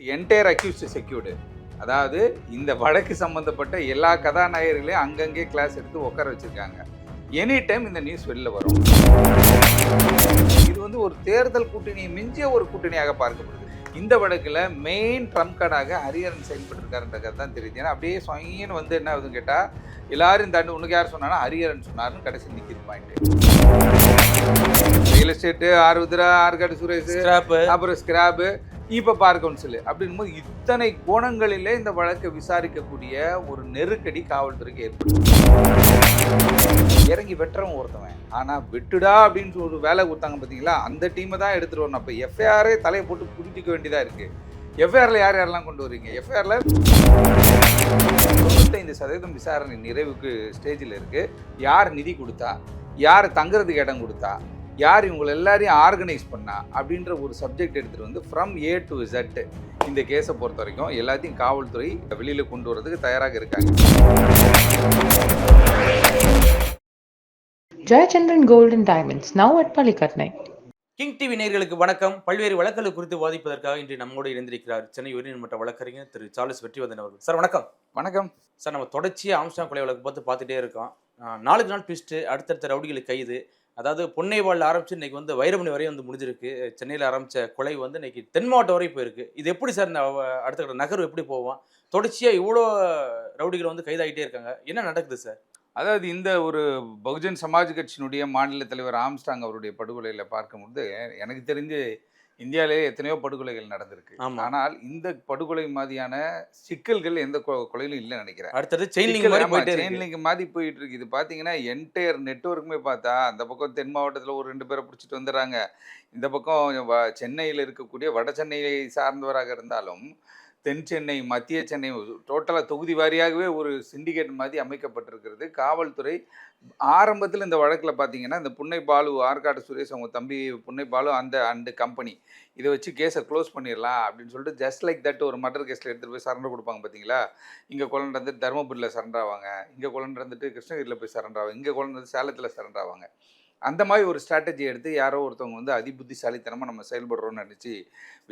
Entire accused secured அதாவது இந்த வழக்கு சம்பந்தப்பட்ட எல்லா கதாநாயகர்களையும் அங்கங்கே கிளாஸ் எடுத்து உட்கார வச்சிருக்காங்க. எனி டைம் இந்த நியூஸ் வெளில வரும். இது வந்து ஒரு தேர்தல் கூட்டணியை மிஞ்சிய ஒரு கூட்டணியாக பார்க்கப்படுது. இந்த வழக்கில் மெயின் ட்ரம்ப் கார்டாக ஹரிஹரன் செயல்பட்டுருக்காருன்றது தான் தெரியுது. ஏன்னா அப்படியே சொயின்னு வந்து என்ன ஆகுதுன்னு கேட்டால் எல்லாரும் தாண்டி உனக்கு யார் சொன்னாலும் ஹரிஹரன் சொன்னார்னு கடைசி நிற்கிது பாயிண்ட் ரியல் எஸ்டேட்டு ஆறுதரா ஆற்காடு சுரேஷ் அப்புறம் ஸ்கிராப்பு இப்போ பார் கவுன்சில் அப்படின்போது போது இத்தனை கோணங்களிலே இந்த வழக்கை விசாரிக்கக்கூடிய ஒரு நெருக்கடி காவல்துறைக்கு ஏற்படும் இறங்கி வெட்டுறவன் ஒருத்தவன். ஆனால் வெட்டுடா அப்படின்னு சொல்லி ஒரு வேலை கொடுத்தாங்க பார்த்தீங்களா அந்த டீமை தான் எடுத்துகிட்டு வரணும். அப்போ எஃப்ஐஆரே தலையை போட்டு புதுப்பிக்க வேண்டியதாக இருக்குது எஃப்ஐஆரில் யார் யாரெல்லாம் கொண்டு வரீங்க? எஃப்ஐஆரில் தொண்ணூத்தைந்து சதவீதம் விசாரணை நிறைவுக்கு ஸ்டேஜில் இருக்குது யார் நிதி கொடுத்தா? யார் தங்குறதுக்கு இடம் கொடுத்தா? யார் இவங்களை எல்லாரையும் ஆர்கனைஸ் பண்ணா அப்படின்ற ஒரு சப்ஜெக்ட் எடுத்துகிட்டு வந்து ஃப்ரம் ஏ டு Z இந்த கேஸை பொறுத்த வரைக்கும் எல்லாத்தையும் காவல்துறை வெளியில் கொண்டு வரதுக்கு தயாராக இருக்காங்க. Gold and Diamonds, now at Palikatnai. King TV நேயர்களுக்கு வணக்கம். பல்வேறு வழக்குகள் குறித்து வாதிப்பதற்காக இன்று நம்மோடு இருந்திருக்கிறார் சென்னை உயர்நீதிமன்ற வழக்கறிஞர் திரு சார்லஸ் வெற்றிவதன் அவர்கள். சார் வணக்கம். வணக்கம். சார் நம்ம தொடர்ச்சியாக ஆம்ஸ்டாங் கொலை வழக்கு பார்த்து பார்த்துட்டே இருக்கோம். நாளுக்கு நாள் ட்விஸ்ட்டு அடுத்தடுத்த ரவுடிகளுக்கு கைது அதாவது பொன்னை வாழ் ஆரம்பிச்சு இன்னைக்கு வந்து வைரமணி வரையும் வந்து முடிஞ்சிருக்கு. சென்னையில் ஆரம்பித்த கொலை வந்து இன்னைக்கு தென் மாவட்டம் வரை போயிருக்கு. இது எப்படி சார் இந்த அடுத்த கட்ட நகர்வு எப்படி போவோம்? தொடர்ச்சியாக இவ்வளோ ரவுடிகள் வந்து கைதாகிட்டே இருக்காங்க. என்ன நடக்குது சார்? அதாவது இந்த ஒரு பகுஜன் சமாஜ் கட்சியினுடைய மாநில தலைவர் ஆம்ஸ்டாங் அவருடைய படுகொலையில் பார்க்கும்போது எனக்கு தெரிஞ்சு இந்தியாவிலேயே எத்தனையோ படுகொலைகள் நடந்திருக்கு. ஆனால் இந்த படுகொலை மாதிரியான சிக்கல்கள் எந்த கொலையிலும் இல்லைன்னு நினைக்கிறேன். அடுத்தது செயின் லிங்க் மாதிரி போயிட்டே இருக்கு. link மாதிரி போயிட்டு இருக்கு. இது பார்த்தீங்கன்னா என்டையர் நெட்வொர்க்குமே பார்த்தா அந்த பக்கம் தென் மாவட்டத்தில் ஒரு ரெண்டு பேரை பிடிச்சிட்டு வந்துடுறாங்க. இந்த பக்கம் சென்னையில் இருக்கக்கூடிய வட சென்னையை சார்ந்தவராக இருந்தாலும் தென் சென்னை மத்திய சென்னை டோட்டலாக தொகுதி வாரியாகவே ஒரு சிண்டிகேட் மாதிரி அமைக்கப்பட்டிருக்கிறது. காவல்துறை ஆரம்பத்தில் இந்த வழக்கில் பார்த்தீங்கன்னா இந்த புன்னை பாலு ஆற்காடு சுரேஷ் அவங்க தம்பி புன்னை பாலு அந்த அந்த கம்பெனி இதை வச்சு கேஸை க்ளோஸ் பண்ணிடலாம் அப்படின்னு சொல்லிட்டு ஜஸ்ட் லைக் தட் ஒரு மர்டர் கேஸில் எடுத்துகிட்டு போய் சரண்டர் கொடுப்பாங்க பார்த்தீங்களா இங்கே கொலை வந்துட்டு தருமபுரியில் சரண்டர் ஆவாங்க. இங்கே கொலை வந்துட்டு கிருஷ்ணகிரியில் போய் சரண்டர் ஆவாங்க. இங்கே குழந்தை வந்து சேலத்தில் சரண்டர் ஆவாங்க. அந்த மாதிரி ஒரு ஸ்ட்ராட்டஜி எடுத்து யாரோ ஒருத்தவங்க வந்து அதிபுத்திசாலித்தனமாக நம்ம செயல்படுறோம்னு நினச்சி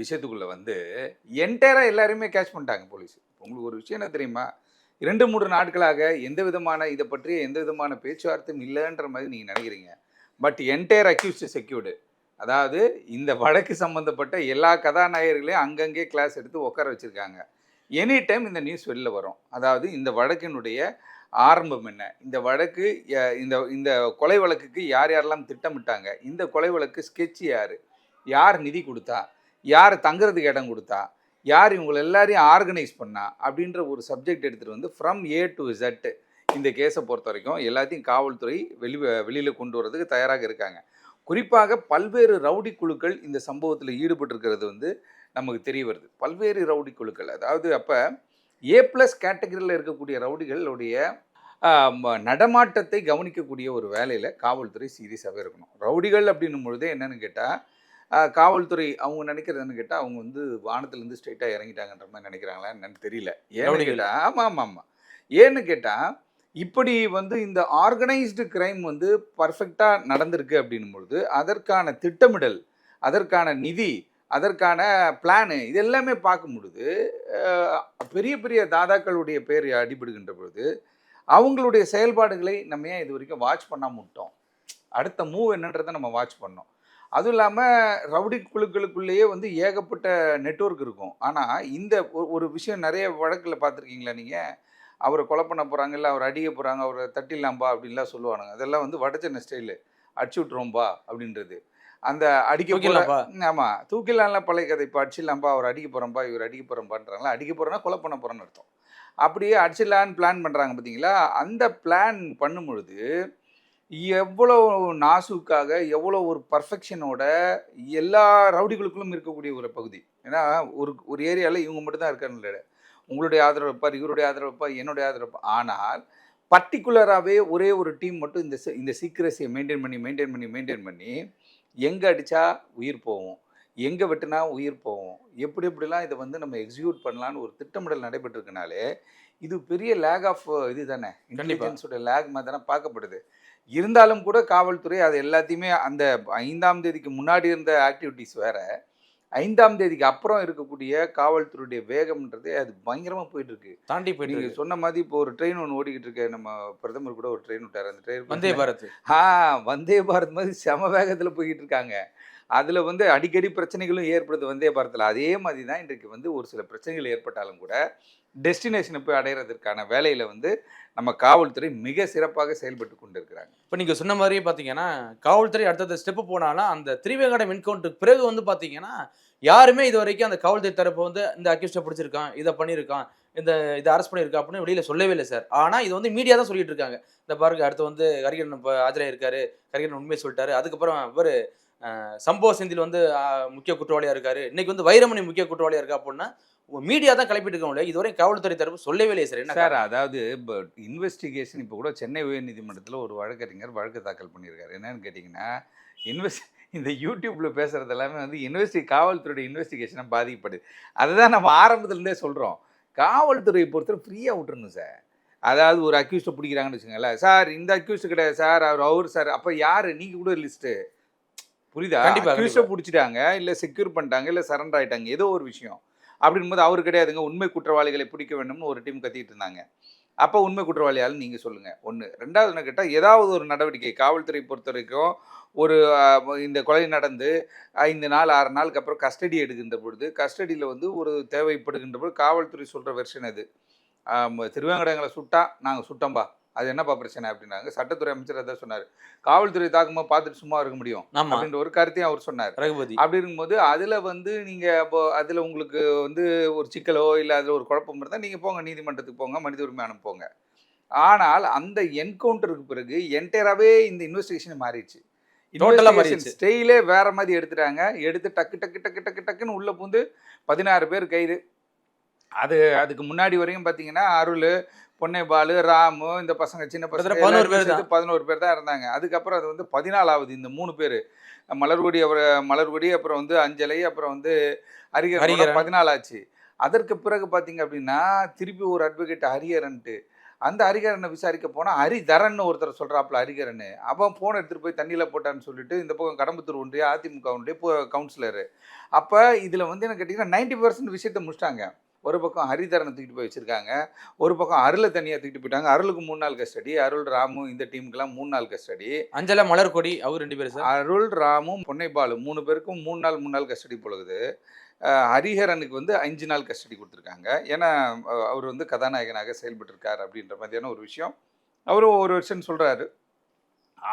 விஷயத்துக்குள்ளே வந்து என்டையராக எல்லாருமே கேட்ச் பண்ணிட்டாங்க போலீஸ் உங்களுக்கு ஒரு விஷயம் என்ன தெரியுமா? இரண்டு மூன்று நாட்களாக எந்த விதமான இதை பற்றி எந்த விதமான பேச்சுவார்த்தையும் இல்லைன்ற மாதிரி நீங்கள் நினைக்கிறீங்க. பட் என்டையர் அக்யூஸ்டு செக்யூர்டு அதாவது இந்த வழக்கு சம்மந்தப்பட்ட எல்லா கதாநாயகர்களையும் அங்கங்கே கிளாஸ் எடுத்து உட்கார வச்சுருக்காங்க. எனி டைம் இந்த நியூஸ் வெளில வரும். அதாவது இந்த வழக்கினுடைய ஆரம்பம் என்ன? இந்த வழக்கு இந்த இந்த கொலை வழக்குக்கு யார் யாரெல்லாம் திட்டமிட்டாங்க? இந்த கொலை வழக்கு ஸ்கெட்ச் யார்? யார் நிதி கொடுத்தா? யார் தங்குறதுக்கு இடம் கொடுத்தா? யார் இவங்களை எல்லாரையும் ஆர்கனைஸ் பண்ணா? அப்படின்ற ஒரு சப்ஜெக்ட் எடுத்துகிட்டு வந்து ஃப்ரம் ஏ டு இசட்டு இந்த கேஸை பொறுத்த வரைக்கும் எல்லாத்தையும் காவல்துறை வெளி வெளியில் கொண்டு வரதுக்கு தயாராக இருக்காங்க. குறிப்பாக பல்வேறு ரவுடி குழுக்கள் இந்த சம்பவத்தில் ஈடுபட்டிருக்கிறது வந்து நமக்கு தெரிய வருது. பல்வேறு ரவுடி குழுக்கள். அதாவது அப்போ ஏ ப்ளஸ் கேட்டகரியில் இருக்கக்கூடிய ரவுடிகளுடைய நடமாட்டத்தை கவனிக்கக்கூடிய ஒரு வேலையில் காவல்துறை சீரியஸாகவே இருக்கணும். ரவுடிகள் அப்படின்னும் பொழுது என்னன்னு கேட்டால் காவல்துறை அவங்க நினைக்கிறது என்னன்னு கேட்டால் அவங்க வந்து வானத்துலேருந்து ஸ்ட்ரைட்டாக இறங்கிட்டாங்கன்ற மாதிரி நினைக்கிறாங்களா என்னன்னு தெரியல. ஏன்னு. கேட்டால் ஆமாம் ஆமாம் ஆமாம் ஏன்னு கேட்டால் இப்படி வந்து இந்த ஆர்கனைஸ்டு கிரைம் வந்து பர்ஃபெக்டாக நடந்திருக்கு அப்படின்னும் பொழுது அதற்கான திட்டமிடல் அதற்கான நிதி அதற்கான பிளானு இது எல்லாமே பார்க்கும் பொழுது பெரிய பெரிய தாதாக்களுடைய பேர் அடிபடுகின்ற பொழுது அவங்களுடைய செயல்பாடுகளை நம்ம ஏன் இது வரைக்கும் வாட்ச் பண்ணாமல் விட்டோம்? அடுத்த மூவ் என்னன்றதை நம்ம வாட்ச் பண்ணோம். அதுவும் இல்லாமல் ரவுடி குழுக்களுக்குள்ளேயே வந்து ஏகப்பட்ட நெட்வொர்க் இருக்கும். ஆனால் இந்த ஒரு- ஒரு விஷயம் நிறைய வழக்கில் பார்த்துருக்கீங்களா நீங்கள் அவரை கொலை பண்ண போகிறாங்க இல்லை அவர் அடிக்க போகிறாங்க அவரை தட்டிடலாம்பா அப்படின்லாம் சொல்லுவானுங்க. அதெல்லாம் வந்து வடச்சென்னை ஸ்டைலு அடிச்சு விட்ருவோம்பா அப்படின்றது. அந்த அடிக்க போகிற தூக்கிடலாம்பா. ஆமாம் தூக்கிலாம்லாம் பழைய கதை. இப்போ அடிச்சிடலாம்பா அவர் அடிக்க போகிறோம்பா இவர் அடிக்க போகிறோம்பான்றாங்களா அடிக்க போகிறோன்னா கொலை பண்ண போகிறோன்னு அர்த்தம். அப்படியே அடிச்சிடலான்னு பிளான் பண்ணுறாங்க பார்த்தீங்களா அந்த பிளான் பண்ணும் பொழுது எவ்வளோ நாசுக்காக எவ்வளோ ஒரு பர்ஃபெக்ஷனோட எல்லா ரவுடிகளுக்குள்ளும் இருக்கக்கூடிய ஒரு பகுதி. ஏன்னா ஒரு ஒரு ஏரியாவில் இவங்க மட்டும் தான் இருக்காங்க உங்களுடைய ஆதரவு வைப்பார் இவருடைய ஆதரவு வைப்பார் என்னுடைய ஆதரவு வைப்பார் ஆனால் பர்டிகுலராகவே ஒரே ஒரு டீம் மட்டும் இந்த இந்த சீக்ரஸியை மெயின்டைன் பண்ணி மெயின்டைன் பண்ணி மெயின்டைன் பண்ணி எங்கே அடித்தா உயிர் போகும்? எங்கே வெட்டினா உயிர் போகும்? எப்படி எப்படிலாம் இதை வந்து நம்ம எக்ஸிக்யூட் பண்ணலான்னு ஒரு திட்டமிடல் நடைபெற்றிருக்கனாலே இது பெரிய லேக் ஆஃப் இது தானே? இன்டெலிஜென்ஸோட லேக் மாதிரி தானே பார்க்கப்படுது. இருந்தாலும் கூட காவல்துறை அது எல்லாத்தையுமே அந்த ஐந்தாம் தேதிக்கு முன்னாடி இருந்த ஆக்டிவிட்டீஸ் வேற ஐந்தாம் தேதிக்கு அப்புறம் இருக்கக்கூடிய காவல்துறையுடைய வேகம்ன்றது அது பயங்கரமா போயிட்டு இருக்கு தாண்டி போயிட்டு நீங்க இருக்கு சொன்ன மாதிரி இப்போ ஒரு ட்ரெயின் ஒன்று ஓடிக்கிட்டு இருக்கு. நம்ம பிரதமர் கூட ஒரு ட்ரெயின் விட்டார். அந்த வந்தே ட்ரெயின் பாரத். ஆ வந்தே பாரத் மாதிரி செம வேகத்தில் போய்கிட்டு இருக்காங்க. அதில் வந்து அடிக்கடி பிரச்சனைகளும் ஏற்படுது வந்தே பாரத்தில் அதே மாதிரி தான் இன்றைக்கு வந்து ஒரு சில பிரச்சனைகள் ஏற்பட்டாலும் கூட டெஸ்டினேஷனை போய் அடையிறதுக்கான வேலையில் வந்து நம்ம காவல்துறை மிக சிறப்பாக செயல்பட்டு கொண்டு இருக்கிறாங்க இப்போ நீங்கள் சொன்ன மாதிரியே பார்த்தீங்கன்னா காவல்துறை அடுத்தடுத்த ஸ்டெப்பு போனாலும் அந்த திரிவேங்கடம் என்கவுண்டருக்கு பிறகு வந்து பார்த்தீங்கன்னா யாருமே இது வரைக்கும் அந்த காவல்துறை தரப்பு வந்து இந்த அக்யூஸ்டை பிடிச்சிருக்கான் இதை பண்ணியிருக்கான் இந்த இதை அரெஸ்ட் பண்ணியிருக்கா அப்படின்னு வெளியில் சொல்லவே இல்லை சார் ஆனால் இது வந்து மீடியா தான் சொல்லிட்டு இருக்காங்க. இந்த பாருங்க அடுத்து வந்து கரிகரன் இப்போ ஆஜராயிருக்காரு கரிகரன் உண்மையை சொல்லிட்டாரு. அதுக்கப்புறம் இவர் சம்பவ செந்தில் வந்து முக்கிய குற்றவாளியாக இருக்காரு. இன்னைக்கு வந்து வைரமணி முக்கிய குற்றவாளியாக இருக்கா அப்படின்னா மீடியா தான் கிளப்பிட்டு இருக்காங்க இதுவரை காவல்துறை தரப்பு சொல்லவே இல்லையே சார். சார் அதாவது இப்போ இன்வெஸ்டிகேஷன் இப்போ கூட சென்னை உயர்நீதிமன்றத்தில் ஒரு வழக்கறிஞர் வழக்கு தாக்கல் பண்ணியிருக்காரு. என்னன்னு கேட்டிங்கன்னா இன்வெஸ்ட் இந்த யூடியூப்ல பேசுறது எல்லாமே வந்து இன்வெஸ்டி காவல்துறையோட இன்வெஸ்டிகேஷனை பாதிக்கப்படுது அதுதான் நம்ம ஆரம்பத்துலேருந்தே சொல்கிறோம் காவல்துறையை பொறுத்தவரை ஃப்ரீயாக விட்டுறணும் சார். அதாவது ஒரு அக்யூஸ்ட்டை பிடிக்கிறாங்கன்னு வச்சுக்கோங்களேன் சார் இந்த அக்யூஸ்ட் கிடையாது சார். அவர் அவர் சார். அப்போ யார்? நீங்கள் கூட லிஸ்ட்டு புரியுதா? அக்யூஸ்ட்டை பிடிச்சிட்டாங்க இல்லை செக்யூர் பண்ணிட்டாங்க இல்லை சரண்டர் ஆயிட்டாங்க. ஏதோ ஒரு விஷயம். அப்படின்போது அவர் கிடையாதுங்க. உண்மை குற்றவாளிகளை பிடிக்க வேண்டும்னு ஒரு டீம் கத்திட்டு இருந்தாங்க அப்போ உண்மை குற்றவாளியால் நீங்கள் சொல்லுங்கள் ஒன்று ரெண்டாவது என்ன கேட்டால் ஏதாவது ஒரு நடவடிக்கை காவல்துறை பொறுத்த வரைக்கும் ஒரு இந்த கொலை நடந்து ஐந்து நாள் ஆறு நாளுக்கு அப்புறம் கஸ்டடி எடுக்கின்ற பொழுது கஸ்டடியில் வந்து ஒரு தேவைப்படுகின்ற பொழுது காவல்துறை சொல்கிற வெர்ஷன் அது. திருவேங்கடங்களை சுட்டா நாங்கள் சுட்டோம்பா. அது என்னப்பா பிரச்சனை அப்படின்னாங்க. சட்டத்துறை அமைச்சர் அதான் சொன்னார். காவல்துறை தாக்குமா பார்த்துட்டு சும்மா இருக்க முடியும் அப்படின்ற ஒரு கருத்தையும் அவர் சொன்னார். ரகுபதி. அப்படி இருக்கும்போது அதில் வந்து நீங்கள் அப்போ அதில் உங்களுக்கு வந்து ஒரு சிக்கலோ இல்லை அதில் ஒரு குழப்பம் இருந்தால் நீங்கள் போங்க நீதிமன்றத்துக்கு போங்க மனித உரிமை போங்க. ஆனால் அந்த என்கவுண்டருக்கு பிறகு என்டையராகவே இந்த இன்வெஸ்டிகேஷன் மாறிடுச்சு. ஸ்டெயிலே வேற மாதிரி எடுத்துட்டாங்க. எடுத்து டக்கு டக்கு டக்கு டக்கு டக்குன்னு உள்ள பூந்து பதினாறு பேர் கைது. அது அதுக்கு முன்னாடி வரையும் பார்த்தீங்கன்னா அருள் பொன்னைபாலு ராமு இந்த பசங்க சின்ன பசங்க 11 பேர் பதினோரு பேர் தான் இருந்தாங்க அதுக்கப்புறம் அது வந்து பதினாலாவது இந்த மூணு பேர். மலர்கொடி அப்புறம் மலர்கொடி அப்புறம் வந்து அஞ்சலை அப்புறம் வந்து ஹரிஹரன். பதினாலாச்சு. அதற்கு பிறகு பார்த்தீங்க அப்படின்னா திருப்பி ஒரு அட்வொகேட் ஹரிஹரன்ட்டு. அந்த ஹரிகரனை விசாரிக்க போனால் ஹரிதரன் ஒருத்தர் சொல்கிறாப்புல ஹரிகரன் அவன் ஃபோன் எடுத்துகிட்டு போய் தண்ணியில் போட்டான்னு சொல்லிட்டு இந்த பக்கம் கடம்பத்தூர் ஒன்றிய அதிமுக ஒன்றிய கவுன்சிலரு அப்போ இதில் வந்து என்ன கேட்டிங்கன்னா நைன்டி பர்சன்ட் விஷயத்த முடிச்சிட்டாங்க. ஒரு பக்கம் ஹரிதரனை தூக்கிட்டு போய் வச்சுருக்காங்க ஒரு பக்கம் அருளை தனியாக தூக்கிட்டு போயிட்டாங்க. அருளுக்கு மூணு நாள் கஸ்டடி அருள் ராமு இந்த டீமுக்கெல்லாம் மூணு நாள் கஸ்டடி. அஞ்சலா மலர்கொடி அவர் ரெண்டு பேரும் சார்? அருள் ராமும் பொன்னைபாலு மூணு பேருக்கும் மூணு நாள் மூணு நாள் கஸ்டடி பொழுது. ஹரிஹரனுக்கு வந்து அஞ்சு நாள் கஸ்டடி கொடுத்துருக்காங்க. ஏன்னா அவர் வந்து கதாநாயகனாக செயல்பட்டிருக்கார் அப்படின்ற மாதிரியான ஒரு விஷயம். அவரும் ஒரு வருஷம் சொல்கிறாரு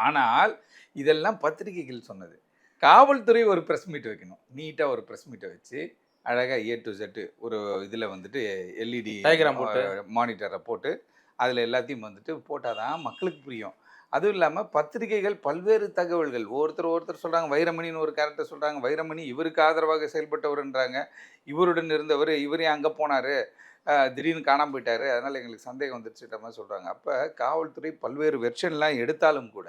ஆனால் இதெல்லாம் பத்திரிகைகள் சொன்னது. காவல்துறை ஒரு ப்ரெஸ் மீட் வைக்கணும். நீட்டாக ஒரு ப்ரெஸ் மீட்டை வச்சு அழகாக ஏ டு செட்டு ஒரு இதில் வந்துட்டு E எல்இடி Diagram போட்டு. மானிட்டரை போட்டு அதில் எல்லாத்தையும் வந்துட்டு போட்டால் தான் மக்களுக்கு புரியும். அதுவும் இல்லாமல் பத்திரிகைகள் பல்வேறு தகவல்கள். ஒருத்தர் ஒருத்தர் சொல்கிறாங்க வைரமணின்னு ஒரு கேரக்டர் சொல்கிறாங்க வைரமணி இவருக்கு ஆதரவாக செயல்பட்டவர்ன்றாங்க. இவருடன் இருந்தவர் இவரே அங்கே போனார். திடீர்னு காணாமல் போயிட்டாரு. அதனால் எங்களுக்கு சந்தேகம் வந்துருச்சுன்ற மாதிரி சொல்கிறாங்க அப்போ காவல்துறை பல்வேறு வெர்ஷன்லாம் எடுத்தாலும் கூட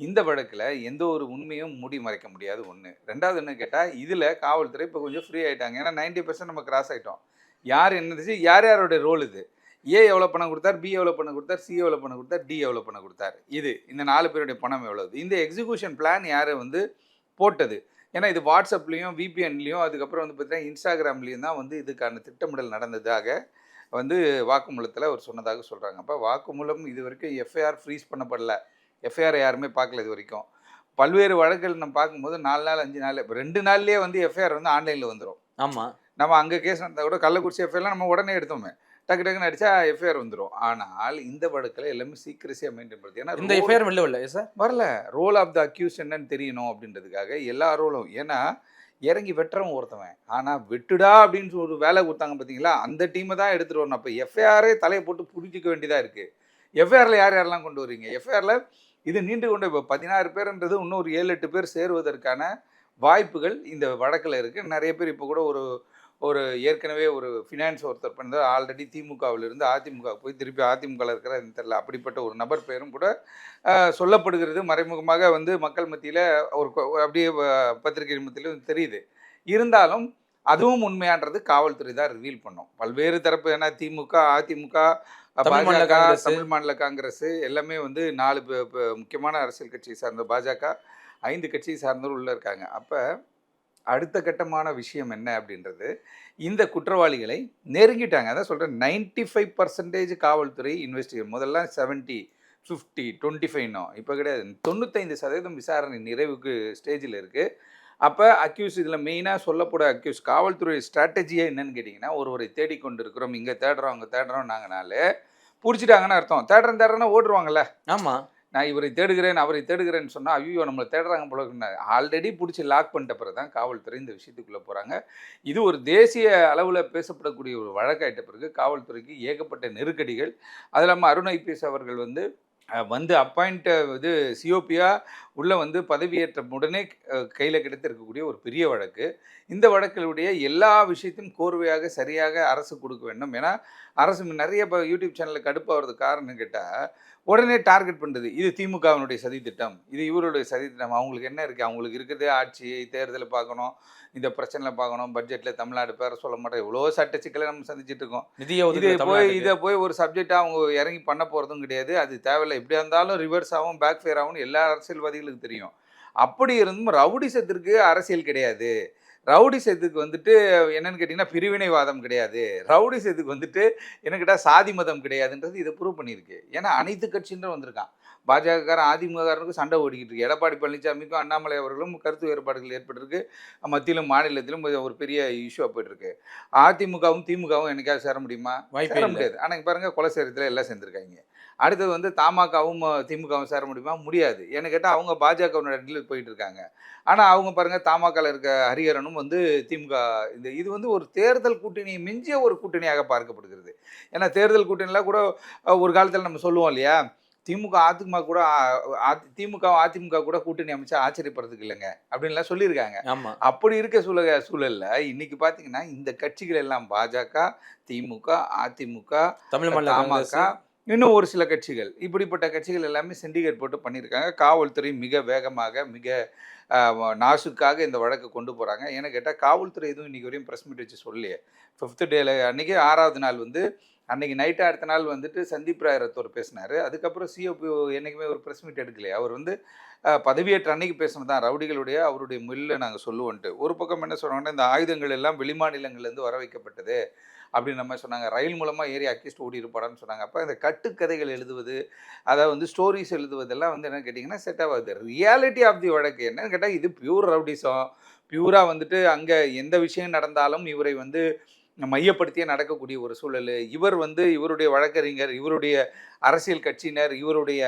இந்த வழக்கில் எந்த ஒரு உண்மையும் மூடி மறைக்க முடியாது ஒன்று ரெண்டாவது என்ன கேட்டால் இதில் காவல்துறை இப்போ கொஞ்சம் ஃப்ரீ ஆகிட்டாங்க ஏன்னா நைன்டி பர்சன்ட் நம்ம கிராஸ் ஆகிட்டோம் யார் என்னது? யார் யாரோடைய ரோல் இது? ஏ எவ்வளோ பணம் கொடுத்தார்? பி எவ்வளோ பணம் கொடுத்தார்? சி எவ்வளோ பணம் கொடுத்தார்? டி எவ்வளோ பணம் கொடுத்தார்? இது இந்த நாலு பேருடைய பணம் எவ்வளவு? இந்த எக்ஸிக்யூஷன் பிளான் யார் வந்து போட்டது? ஏன்னா இது வாட்ஸ்அப்லேயும் விபிஎன்லேயும் அதுக்கப்புறம் வந்து பார்த்தீங்கன்னா இன்ஸ்டாகிராம்லேயும் தான் வந்து இதுக்கான திட்டமிடல் நடந்ததாக வந்து வாக்குமூலத்தில் அவர் சொன்னதாக சொல்கிறாங்க அப்போ வாக்குமூலம் இது வரைக்கும் எஃப்ஐஆர் ஃப்ரீஸ் பண்ணப்படல. எஃப்ஐஆர் யாருமே பார்க்கல இது வரைக்கும். பல்வேறு வழக்குகள் நம்ம பார்க்கும்போது நாலு நாள் அஞ்சு நாள் இப்போ ரெண்டு நாள்லேயே வந்து எஃப்ஐஆர் வந்து ஆன்லைனில் வந்துடும் ஆமா. நம்ம அங்கே கேஸ் நடந்தால் கூட கள்ளக்குறிச்சி எஃப்ஐஆர்லாம் நம்ம உடனே எடுத்தோமே. டக்கு டக்குன்னு அடிச்சா எஃப்ஐஆர் வந்துடும் ஆனால் இந்த வழக்கில் எல்லாமே சீக்கிரசியாக மெயின்டைன் பண்ணுறது ஏன்னா இந்த எஃப்ஐஆர் வெளில வரல சார் வரல. ரோல் ஆஃப் த அக்யூஸ் என்னன்னு தெரியணும் அப்படின்றதுக்காக எல்லா ரோலும் ஏன்னா இறங்கி வெட்டுறவன் ஒருத்தவன். ஆனால் வெட்டுடா அப்படின்னு ஒரு வேலை கொடுத்தாங்க பார்த்தீங்களா? அந்த டீமை தான் எடுத்துகிட்டு வரணும். அப்போ எஃப்ஐஆரே தலையை போட்டு புரிஞ்சிக்க வேண்டியதாக இருக்குது எஃப்ஐஆரில் யார் யாரெல்லாம் கொண்டு வரீங்க? எஃப்ஐஆரில் இது நீண்டு கொண்டு இப்போ பதினாறு பேர்ன்றது இன்னும் ஒரு ஏழு எட்டு பேர் சேருவதற்கான வாய்ப்புகள் இந்த வழக்கில் இருக்குது நிறைய பேர் இப்போ கூட ஒரு ஒரு ஏற்கனவே ஒரு ஃபினான்ஸ் ஒருத்தர் பண்ணது ஆல்ரெடி திமுகவில் இருந்து அதிமுக போய் திருப்பி அதிமுகவில் இருக்கிற தெரியல அப்படிப்பட்ட ஒரு நபர் பேரும் கூட சொல்லப்படுகிறது. மறைமுகமாக வந்து மக்கள் மத்தியில் ஒரு அப்படியே பத்திரிகை மத்தியிலும் தெரியுது. இருந்தாலும் அதுவும் உண்மையான்றது காவல்துறை தான் ரிவீல் பண்ணும். பல்வேறு தரப்பு ஏன்னா திமுக அதிமுக பாஜக. தமிழ் மாநில காங்கிரஸ் எல்லாமே வந்து நாலு முக்கியமான அரசியல் கட்சியை சார்ந்த பாஜக ஐந்து கட்சியை சார்ந்தவர் உள்ள இருக்காங்க. அப்போ அடுத்த கட்டமான விஷயம் என்ன அப்படின்றது இந்த குற்றவாளிகளை நெருங்கிட்டாங்க. அதான் சொல்கிறேன் நைன்டி ஃபைவ் பர்சன்டேஜ் காவல்துறை இன்வெஸ்டிகேட் முதல்ல செவன்ட்டி ஃபிஃப்டி டுவெண்ட்டி ஃபைவ்னோ இப்போ கிடையாது. தொண்ணூத்தைந்து சதவீதம் விசாரணை நிறைவுக்கு ஸ்டேஜில் இருக்குது அப்போ அக்யூஸ் இதில் மெயினாக சொல்லப்பட அக்யூஸ் காவல்துறை ஸ்ட்ராட்டஜியே என்னன்னு கேட்டிங்கன்னா ஒருவரை தேடிக்கொண்டு இருக்கிறோம் இங்கே தேடுறோம் அங்கே தேடுறோம் நாங்கனாலே பிடிச்சிட்டாங்கன்னு அர்த்தம். தேடுறேன் தேடுறேன்னா ஓடுருவாங்கல்ல ஆமாம் நான் இவரை தேடுகிறேன் அவரை தேடுகிறேன்னு சொன்னால் ஐயோ நம்மளை தேடுறாங்க போல ஆல்ரெடி பிடிச்சி லாக் பண்ணிட்ட பிறகு தான் காவல்துறை இந்த விஷயத்துக்குள்ளே போகிறாங்க இது ஒரு தேசிய அளவில் பேசப்படக்கூடிய ஒரு வழக்காயிட்ட பிறகு காவல்துறைக்கு ஏகப்பட்ட நெருக்கடிகள். அது இல்லாமல் அருண் ஐபிஎஸ் அவர்கள் வந்து வந்து அப்பாயிண்ட் இது சிஓபியா உள்ளே வந்து பதவியேற்ற உடனே கையில் கிடைத்திருக்கக்கூடிய ஒரு பெரிய வழக்கு. இந்த வழக்கிலுடைய எல்லா விஷயத்தையும் கோர்வையாக சரியாக அரசு கொடுக்க வேண்டும். ஏன்னா அரசு நிறைய இப்போ யூடியூப் சேனலில் கடுப்பாகிறதுக்கு காரணம் கேட்டால் உடனே டார்கெட் பண்ணுறது இது திமுகவினுடைய சதித்திட்டம் இது இவருடைய சதித்திட்டம் அவங்களுக்கு என்ன இருக்குது அவங்களுக்கு இருக்கிறதே ஆட்சி தேர்தலை பார்க்கணும் இந்த பிரச்சனையில் பார்க்கணும் பட்ஜெட்டில் தமிழ்நாடு பேர சொல்ல மாட்டோம். எவ்வளோ சட்ட சிக்கலை நம்ம சந்திச்சிட்டு இருக்கோம். இது போய். இதை போய் ஒரு சப்ஜெக்டாக அவங்க இறங்கி பண்ண போகிறதும் கிடையாது. அது தேவையில்லை. எப்படியா இருந்தாலும் ரிவர்ஸ் ஆகும் பேக் ஃபேர் ஆகும்னு எல்லா அரசியல்வாதிகளுக்கு தெரியும். அப்படி இருந்தும் ரவுடிசத்திற்கு அரசியல் கிடையாது. ரவுடிசத்துக்கு வந்துட்டு என்னன்னு கேட்டிங்கன்னா பிரிவினைவாதம் கிடையாது. ரவுடிசத்துக்கு வந்துட்டு என்ன கேட்டால் சாதி மதம் கிடையாதுன்றது இதை ப்ரூவ் பண்ணியிருக்கு. ஏன்னா அனைத்து கட்சியினரும் வந்திருக்கான் பாஜகக்காரன் அதிமுககாரனுக்கும் சண்டை ஓடிக்கிட்டு இருக்கு. எடப்பாடி பழனிசாமிக்கும் அண்ணாமலை அவர்களும் கருத்து வேறுபாடுகள் ஏற்பட்டிருக்கு. மத்தியிலும் மாநிலத்திலும் ஒரு பெரிய இஷ்யூவாக போயிட்டுருக்கு. அதிமுகவும் திமுகவும் என்னைக்காவது சேர முடியுமா? வாய்ப்பே சேர. முடியாது. ஆனால் இங்க பாருங்க கொலை சேரத்தில் எல்லாம் சேர்ந்துருக்காங்க. அடுத்தது வந்து தமாகவும் திமுகவும் சேர முடியுமா? முடியாது. ஏன்னு கேட்டால் அவங்க பாஜகவோட இடத்துல போயிட்டு இருக்காங்க. ஆனால் அவங்க பாருங்க தமாகல இருக்க ஹரிஹரனும் வந்து திமுக இந்த இது வந்து ஒரு தேர்தல் கூட்டணியை மிஞ்சிய ஒரு கூட்டணியாக பார்க்கப்படுகிறது. ஏன்னா தேர்தல் கூட்டணிலாம் கூட ஒரு காலத்தில் நம்ம சொல்லுவோம் இல்லையா? திமுக அதிமுக கூட திமுக அதிமுக கூட கூட்டணி அமைச்சா ஆச்சரியப்படுறதுக்கு இல்லைங்க அப்படின்லாம் சொல்லியிருக்காங்க. அப்படி இருக்க சூழல சூழல்ல இன்னைக்கு பாத்தீங்கன்னா இந்த கட்சிகள் எல்லாம் பாஜக திமுக அதிமுக தமிழ் மாநில இன்னும் ஒரு சில கட்சிகள். இப்படிப்பட்ட கட்சிகள் எல்லாமே சிண்டிகேட் போட்டு பண்ணியிருக்காங்க. காவல்துறை மிக வேகமாக மிக நாசுக்காக இந்த வழக்கை கொண்டு போகிறாங்க ஏன்னு கேட்டால் காவல்துறை எதுவும் இன்றைக்கி வரையும் ப்ரெஸ் மீட் வச்சு சொல்லலையே. ஃபிஃப்த்து டேல அன்றைக்கி ஆறாவது நாள் வந்து அன்றைக்கி நைட்டு அடுத்த நாள் வந்துட்டு சந்தீப் ராய் ரத்தோர் பேசினார். அதுக்கப்புறம் சிஓபி என்றைக்குமே ஒரு ப்ரெஸ் மீட் எடுக்கலையே. அவர் வந்து பதவியேற்ற அன்னைக்கு பேசினது தான். ரவுடிகளுடைய அவருடைய மில்லை நாங்கள் சொல்லுவோன்ட்டு. ஒரு பக்கம் என்ன சொன்னாங்கன்னா இந்த ஆயுதங்கள் எல்லாம் வெளிமாநிலங்கள்லேருந்து வர வைக்கப்பட்டது. அப்படின்னு நம்ம சொன்னாங்க. ரயில் மூலமாக ஏறி அக்கிஸ்ட் ஓடி இருப்பாடான்னு சொன்னாங்க. அப்போ இந்த கட்டுக்கதைகள் எழுதுவது அதாவது வந்து ஸ்டோரிஸ் எழுதுவதெல்லாம் வந்து என்னன்னு கேட்டிங்கன்னா செட் ஆகாது. ரியாலிட்டி ஆஃப் தி வழக்கு. என்னன்னு கேட்டால் இது பியூர் ரவுடிசம். பியூராக வந்துட்டு அங்கே எந்த விஷயம் நடந்தாலும் இவரை வந்து மையப்படுத்தியே நடக்கக்கூடிய ஒரு சூழல். இவர் வந்து இவருடைய வழக்கறிஞர் இவருடைய அரசியல் கட்சியினர் இவருடைய